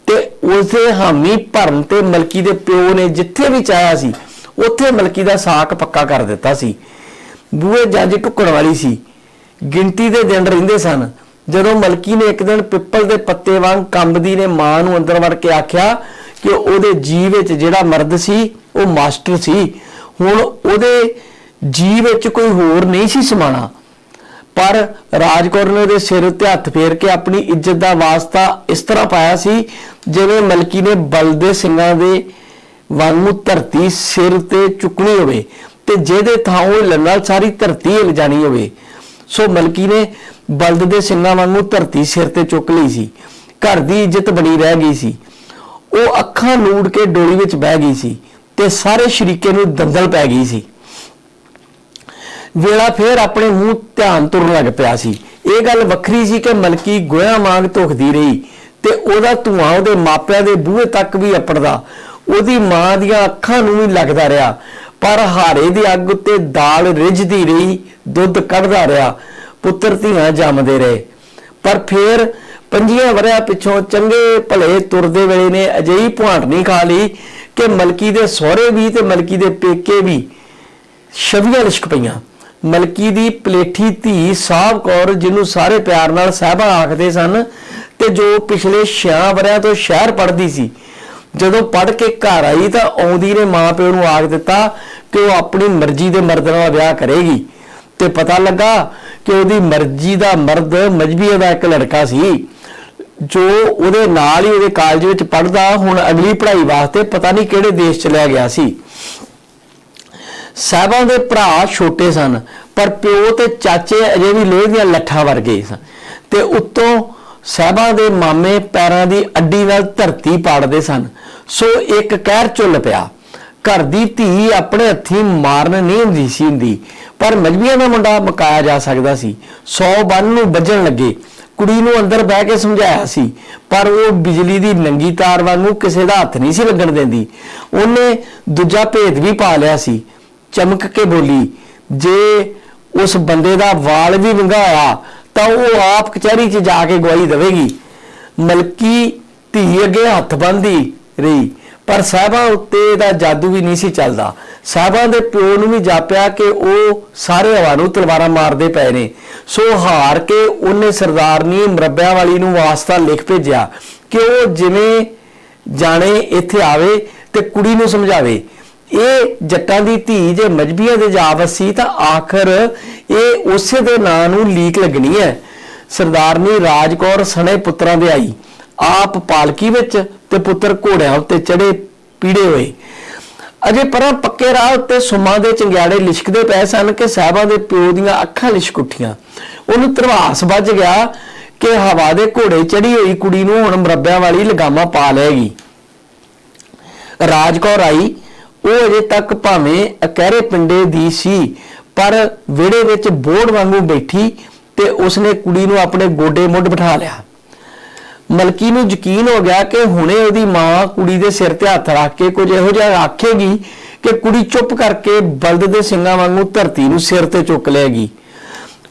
ਤੇ ਉਸਦੇ ਹਾਮੀ ਭਰਨ ਤੇ ਮਲਕੀ ਦੇ ਪਿਓ ਨੇ ਜਿੱਥੇ ਵੀ ਚਾਹਿਆ ਸੀ ਉੱਥੇ ਮਲਕੀ ਦਾ ਸਾਕ ਪੱਕਾ ਕਰ ਦਿੱਤਾ ਸੀ। ਬੂਹੇ ਜੱਜ ਟੁੱਕਣ ਵਾਲੀ ਸੀ। ਗਿਣਤੀ ਦੇ ਦਿਨ ਰਹਿੰਦੇ ਸਨ। ਜਦੋਂ ਮਲਕੀ ਨੇ ਇੱਕ ਦਿਨ ਪਿੱਪਲ ਦੇ ਪੱਤੇ ਵਾਂਗ ਕੰਬਦੀ ਨੇ ਮਾਂ ਨੂੰ ਅੰਦਰ ਵੜ ਕੇ ਆਖਿਆ ਕਿ ਉਹਦੇ ਜੀ ਵਿੱਚ ਜਿਹੜਾ ਮਰਦ ਸੀ, ਉਹ ਮਾਸਟਰ ਸੀ। ਹੁਣ ਉਹਦੇ ਜੀ ਵਿੱਚ ਕੋਈ ਹੋਰ ਨਹੀਂ ਸੀ ਸਮਾਣਾ। ਪਰ ਰਾਜਕੌਰ ਨੇ ਉਹਦੇ ਸਿਰ ਉੱਤੇ ਹੱਥ ਫੇਰ ਕੇ ਆਪਣੀ ਇੱਜ਼ਤ ਦਾ ਵਾਸਤਾ ਇਸ ਤਰ੍ਹਾਂ ਪਾਇਆ ਸੀ, ਜਿਵੇਂ ਮਲਕੀ ਨੇ ਬਲਦੇ ਸਿੰਘਾਂ ਦੇ ਵਾਂਗੂ ਧਰਤੀ ਸਿਰ ਤੇ ਚੁੱਕਣੀ ਹੋਵੇ ਤੇ ਜਿਹਦੇ ਥਾਂ ਉਹ ਨਾਲ ਸਾਰੀ ਧਰਤੀ ਹਿਲ ਜਾਣੀ ਹੋਵੇ। ਸੋ ਮਲਕੀ ਨੇ ਬਲਦ ਦੇ ਸਿੰਘਾਂ ਵਾਂਗੂ ਧਰਤੀ ਸਿਰ ਤੇ ਚੁੱਕ ਲਈ ਸੀ। ਘਰ ਦੀ ਇੱਜ਼ਤ ਬਣੀ ਰਹਿ ਗਈ ਸੀ। ਉਹ ਅੱਖਾਂ ਨੂੜ ਕੇ ਡੋਲੀ ਵਿੱਚ ਬਹਿ ਗਈ ਸੀ ਤੇ ਸਾਰੇ ਸ਼ਰੀਕੇ ਨੂੰ ਦੰਦਲ ਪੈ ਗਈ ਸੀ। ਵੇਲਾ ਫੇਰ ਆਪਣੇ ਮੂੰਹ ਧਿਆਨ ਤੁਰਨ ਲੱਗ ਪਿਆ ਸੀ। ਇਹ ਗੱਲ ਵੱਖਰੀ ਸੀ ਕਿ ਮਲਕੀ ਗੋਇਆ ਮਾਂਗ ਧੁਖਦੀ ਰਹੀ ਤੇ ਉਹਦਾ ਧੂਆਂ ਉਹਦੇ ਮਾਪਿਆਂ ਦੇ ਬੂਹੇ ਤੱਕ ਵੀ ਅਪੜਦਾ। ਉਹਦੀ ਮਾਂ ਦੀਆਂ ਅੱਖਾਂ ਨੂੰ ਵੀ ਲੱਗਦਾ ਰਿਹਾ, ਪਰ ਹਾਰੇ ਦੀ ਅੱਗ ਉੱਤੇ ਦਾਲ ਰਿੱਝਦੀ ਰਹੀ, ਦੁੱਧ ਕੱਢਦਾ ਰਿਹਾ, ਪੁੱਤਰ ਧੀਆਂ ਜੰਮਦੇ ਰਹੇ। ਪਰ ਫੇਰ ਪੰਜੀਆਂ ਵਰਿਆਂ ਪਿੱਛੋਂ ਚੰਗੇ ਭਲੇ ਤੁਰਦੇ ਵੇਲੇ ਨੇ ਅਜਿਹੀ ਨਹੀਂ ਖਾ ਲਈ ਕਿ ਮਲਕੀ ਦੇ ਸਹੁਰੇ ਵੀ ਤੇ ਮਲਕੀ ਦੇ ਪੇਕੇ ਵੀ ਛਵੀਆਂ ਲਿਸ਼ਕ ਪਈਆਂ। ਮਲਕੀ ਦੀ ਪਲੇਠੀ ਧੀ ਸਾਹਿਬ ਕੌਰ, ਜਿਹਨੂੰ ਸਾਰੇ ਪਿਆਰ ਨਾਲ ਸਾਹਿਬਾ ਆਖਦੇ ਸਨ ਤੇ ਜੋ ਪਿਛਲੇ 6 ਵਰਿਆਂ ਤੋਂ ਸ਼ਹਿਰ ਪੜ੍ਹਦੀ ਸੀ ਜਦੋਂ ਪੜ੍ਹ ਕੇ ਘਰ ਆਈ ਤਾਂ ਆਉਂਦੀ ਨੇ ਮਾਂ ਪਿਓ ਨੂੰ ਆਖ ਦਿੱਤਾ ਕਿ ਉਹ ਆਪਣੀ ਮਰਜ਼ੀ ਦੇ ਮਰਦ ਨਾਲ ਵਿਆਹ ਕਰੇਗੀ। ਤੇ ਪਤਾ ਲੱਗਾ ਕਿ ਉਹਦੀ ਮਰਜ਼ੀ ਦਾ ਮਰਦ ਮਜਬੀਏ ਦਾ ਇੱਕ ਲੜਕਾ ਸੀ। ਜੋ ਉਹਦੇ ਨਾਲ ਹੀ ਉਹਦੇ ਕਾਲਜ ਵਿੱਚ ਪੜ੍ਹਦਾ, ਹੁਣ ਅਗਲੀ ਪੜ੍ਹਾਈ ਵਾਸਤੇ ਪਤਾ ਨਹੀਂ ਕਿਹੜੇ ਦੇਸ਼ ਚਲਿਆ ਗਿਆ ਸੀ। ਸਾਹਿਬਾਂ ਦੇ ਭਰਾ ਛੋਟੇ ਸਨ, ਪਰ ਪਿਓ ਤੇ ਚਾਚੇ ਅਜੇ ਵੀ ਲੋਹੇ ਦੀਆਂ ਲੱਠਾਂ ਵਰਗੇ ਸਨ। ਤੇ ਉੱਤੋਂ ਸਾਹਿਬਾਂ ਦੇ ਮਾਮੇ ਪੈਰਾਂ ਦੀ ਅੱਡੀ ਨਾਲ ਧਰਤੀ ਪਾੜਦੇ ਸਨ। ਸੋ ਇੱਕ ਕਹਿਰ ਚੁੱਲ ਪਿਆ। ਘਰ ਦੀ ਧੀ ਆਪਣੇ ਹੱਥੀਂ ਮਾਰਨ ਨਹੀਂ ਹੁੰਦੀ ਸੀ ਹੁੰਦੀ, ਪਰ ਮਜਬੀਆਂ ਦਾ ਮੁੰਡਾ ਮਕਾਇਆ ਜਾ ਸਕਦਾ ਸੀ। 100 ਬੰਨ ਨੂੰ ਵੱਜਣ ਲੱਗੇ। ਕੁੜੀ ਨੂੰ ਅੰਦਰ ਬਹਿ ਕੇ ਸਮਝਾਇਆ ਸੀ, ਪਰ ਉਹ ਬਿਜਲੀ ਦੀ ਨੰਗੀ ਤਾਰ ਵਾਂਗੂ ਕਿਸੇ ਦਾ ਹੱਥ ਨਹੀਂ ਸੀ ਲੱਗਣ ਦਿੰਦੀ। ਉਹਨੇ ਦੂਜਾ ਭੇਦ ਵੀ ਪਾ ਲਿਆ ਸੀ। ਚਮਕ ਕੇ ਬੋਲੀ, ਜੇ ਉਸ ਬੰਦੇ ਦਾ ਵਾਲ ਵੀ ਵੰਗਾਇਆ, ਤਾਂ ਉਹ ਆਪ ਕਚਹਿਰੀ 'ਚ ਜਾ ਕੇ ਗਵਾਹੀ ਦੇਵੇਗੀ। ਮਲਕੀ ਧੀ ਅੱਗੇ ਹੱਥ ਬੰਦੀ ਰਹੀ। ਪਰ ਸਾਹਿਬਾਂ ਉੱਤੇ ਦਾ ਜਾਦੂ ਵੀ ਨਹੀਂ ਸੀ ਚੱਲਦਾ। ਸਾਹਿਬਾਂ ਦੇ ਪਿਓ ਨੂੰ ਵੀ ਜਾਪਿਆ ਕਿ ਉਹ ਸਾਰੇ ਹਵਾ ਨੂੰ ਤਲਵਾਰਾਂ ਮਾਰਦੇ ਪਏ ਨੇ। ਸੋ ਹਾਰ ਕੇ ਉਹਨੇ ਸਰਦਾਰਨੀ ਮਰੱਬਿਆਂ ਵਾਲੀ ਨੂੰ ਵਾਸਤਾ ਲਿਖ ਭੇਜਿਆ ਕਿ ਉਹ ਜਿਵੇਂ ਜਾਣੇ ਇੱਥੇ ਆਵੇ ਤੇ ਕੁੜੀ ਨੂੰ ਸਮਝਾਵੇ। ਇਹ ਜੱਟਾਂ ਦੀ ਧੀ ਜੇ ਮਜਬੀਆਂ ਦੇ ਜਾਵਤ ਸੀ ਤਾਂ ਆਖਰ ਇਹ ਉਸੇ ਦੇ ਨਾਂ ਨੂੰ ਲੀਕ ਲੱਗਣੀ ਹੈ। ਸਰਦਾਰਨੀ ਰਾਜਕੌਰ ਸਣੇ ਪੁੱਤਰਾਂ ਦੇ ਆਈ। ਆਪ ਪਾਲਕੀ ਵਿੱਚ ਤੇ ਪੁੱਤਰ ਘੋੜਿਆਂ ਉੱਤੇ ਚੜੇ, ਪੀੜੇ ਹੋਏ। ਅਜੇ ਪਰਾਂ ਪੱਕੇ ਰਾਹ ਉੱਤੇ ਸੁਮਾ ਦੇ ਚੰਗਿਆੜੇ ਲਿਸ਼ਕਦੇ ਪਏ ਸਨ ਕਿ ਸਾਹਿਬਾਂ ਦੇ ਪਿਓ ਦੀਆਂ ਅੱਖਾਂ ਲਿਸ਼ਕ ਉੱਠੀਆਂ। ਉਹਨੂੰ ਧਰਵਾਸ ਵੱਜ ਗਿਆ ਕਿ ਹਵਾ ਦੇ ਘੋੜੇ ਚੜੀ ਹੋਈ ਕੁੜੀ ਨੂੰ ਹੁਣ ਮਰੱਬਿਆਂ ਵਾਲੀ ਲਗਾਮਾਂ ਪਾ ਲਏਗੀ। ਰਾਜਕੌਰ ਆਈ। ਉਹ ਅਜੇ ਤੱਕ ਭਾਵੇਂ ਅਕਹਿਰੇ ਪਿੰਡੇ ਦੀ ਸੀ, ਪਰ ਵਿੜੇ ਵਿੱਚ ਬੋੜ ਵਾਂਗੂ ਬੈਠੀ ਤੇ ਉਸਨੇ ਕੁੜੀ ਨੂੰ ਆਪਣੇ ਗੋਡੇ ਮੁੱਢ ਬਿਠਾ ਲਿਆ। ਮਲਕੀ ਨੂੰ ਯਕੀਨ ਹੋ ਗਿਆ ਕਿ ਹੁਣੇ ਉਹਦੀ ਮਾਂ ਕੁੜੀ ਦੇ ਸਿਰ ਤੇ ਹੱਥ ਰੱਖ ਕੇ ਕੁਝ ਇਹੋ ਜਿਹਾ ਆਖੇਗੀ ਕਿ ਕੁੜੀ ਚੁੱਪ ਕਰਕੇ ਬਲਦ ਦੇ ਸਿੰਘਾਂ ਵਾਂਗੂ ਧਰਤੀ ਨੂੰ ਸਿਰ ਤੇ ਚੁੱਕ ਲਏਗੀ।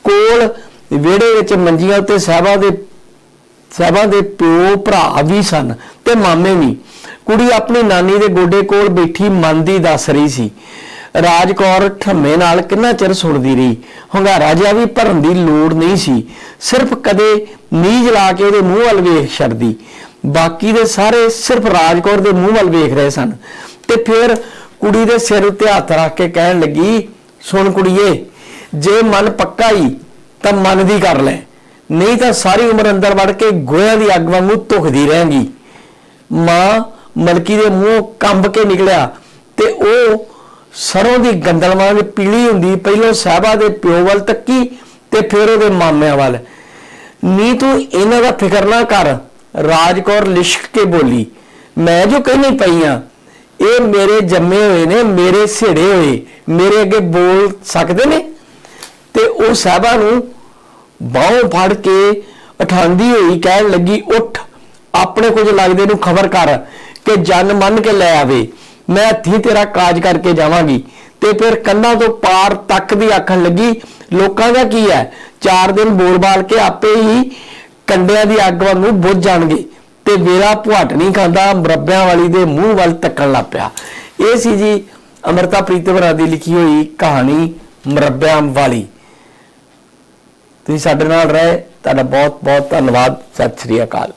ਕੋਲ ਵਿਹੜੇ ਵਿੱਚ ਮੰਜੀਆਂ ਉੱਤੇ ਸਾਹਿਬਾਂ ਦੇ ਸਾਹਿਬਾਂ ਦੇ ਪਿਓ ਭਰਾ ਵੀ ਸਨ ਤੇ ਮਾਮੇ ਵੀ। ਕੁੜੀ ਆਪਣੀ ਨਾਨੀ ਦੇ ਗੋਡੇ ਕੋਲ ਬੈਠੀ ਮਨ ਦੀ ਦੱਸ ਰਹੀ ਸੀ। ਰਾਜਕੌਰ ਠੰਮੇ ਨਾਲ ਕਿੰਨਾ ਚਿਰ ਸੁਣਦੀ ਰਹੀ? ਹੰਗਾਰਾ ਜਿਹਾ ਵੀ ਭਰਨ ਦੀ ਲੋੜ ਨਹੀਂ ਸੀ। ਸਿਰਫ ਕਦੇ ਨੀਝ ਲਾ ਕੇ ਉਹਦੇ ਮੂੰਹ ਵੱਲ ਵੇਖ ਛੱਡਦੀ। ਬਾਕੀ ਦੇ ਸਾਰੇ ਸਿਰਫ ਰਾਜਕੌਰ ਦੇ ਮੂੰਹ ਵੱਲ ਵੇਖ ਰਹੇ ਸਨ। ਤੇ ਫਿਰ ਕੁੜੀ ਦੇ ਸਿਰ ਉੱਤੇ ਹੱਥ ਰੱਖ ਕੇ ਕਹਿਣ ਲੱਗੀ, ਸੁਣ ਕੁੜੀਏ, ਜੇ ਮਨ ਪੱਕਾ ਹੀ ਤਾਂ ਮਨ ਦੀ ਕਰ ਲੈ। ਨਹੀਂ ਤਾਂ ਸਾਰੀ ਉਮਰ ਅੰਦਰ ਵੜ ਕੇ ਗੋਹਿਆਂ ਦੀ ਅੱਗ ਵਾਂਗੂ ਧੁਖਦੀ ਰਹੇਂਗੀ। ਮਾਂ ਮਲਕੀ ਦੇ ਮੂੰਹ ਕੰਬ ਕੇ ਨਿਕਲਿਆ ਤੇ ਉਹ ਸਰੋਂ ਦੀ ਗੰਦਲ ਵਾਂਗ ਪੀਲੀ ਹੁੰਦੀ, ਪਹਿਲਾਂ ਸਾਹਿਬਾ ਦੇ ਪਿਓ ਵੱਲ ਤੱਕੀ ਤੇ ਫਿਰ ਉਹਦੇ ਮਾਮਿਆਂ ਵੱਲ। ਨੀ ਤੂੰ ਇਹਨਾਂ ਦਾ ਫਿਕਰ ਨਾ ਕਰ ਰਾਜਕੌਰ ਲਿਸ਼ਕ ਕੇ ਬੋਲੀ, ਮੈਂ ਜੋ ਕਹਿਣੀ ਪਈ ਆ, ਇਹ ਮੇਰੇ ਜੰਮੇ ਹੋਏ ਨੇ, ਮੇਰੇ ਸਿਹੜੇ ਹੋਏ, ਮੇਰੇ ਅੱਗੇ ਬੋਲ ਸਕਦੇ ਨੇ? ਤੇ ਉਹ ਸਾਹਿਬਾ ਨੂੰ ਬਾਹੋਂ ਫੜ ਕੇ ਉਠਾਉਂਦੀ ਹੋਈ ਕਹਿਣ ਲੱਗੀ, ਉੱਠ, ਆਪਣੇ ਕੁਝ ਲੱਗਦੇ ਨੂੰ ਖਬਰ ਕਰ ਕਿ ਜਨ ਮੰਨ ਕੇ ਲੈ ਆਵੇ। ਮੈਂ ਹੱਥੀਂ ਤੇਰਾ ਕਾਜ ਕਰਕੇ ਜਾਵਾਂਗੀ। ਤੇ ਫਿਰ ਕੰਨਾਂ ਤੋਂ ਪਾਰ ਤੱਕ ਦੀ ਆਖਣ ਲੱਗੀ, ਲੋਕਾਂ ਦਾ ਕੀ ਹੈ? ਚਾਰ ਦਿਨ ਬੋਲ-ਬਾਲ ਕੇ ਆਪੇ ਹੀ ਕੰਡਿਆਂ ਦੀ ਅੱਗ ਵਾਂਗੂ ਬੁੱਝ ਜਾਣਗੇ। ਤੇ ਮੇਰਾ ਪੁਹਟ ਨਹੀਂ ਖਾਂਦਾ, ਮਰੱਬਿਆਂ ਵਾਲੀ ਦੇ ਮੂੰਹ ਵੱਲ ਤੱਕਣ ਲੱਗ ਪਿਆ। ਇਹ ਸੀ ਜੀ ਅਮਰਤਾ ਪ੍ਰੀਤਵਰਾ ਦੀ ਲਿਖੀ ਹੋਈ ਕਹਾਣੀ, ਮਰੱਬਿਆਂ ਵਾਲੀ। ਤੁਸੀਂ ਸਾਡੇ ਨਾਲ ਰਹੇ, ਤੁਹਾਡਾ ਬਹੁਤ ਬਹੁਤ ਧੰਨਵਾਦ। ਸਤਿ ਸ੍ਰੀ ਅਕਾਲ।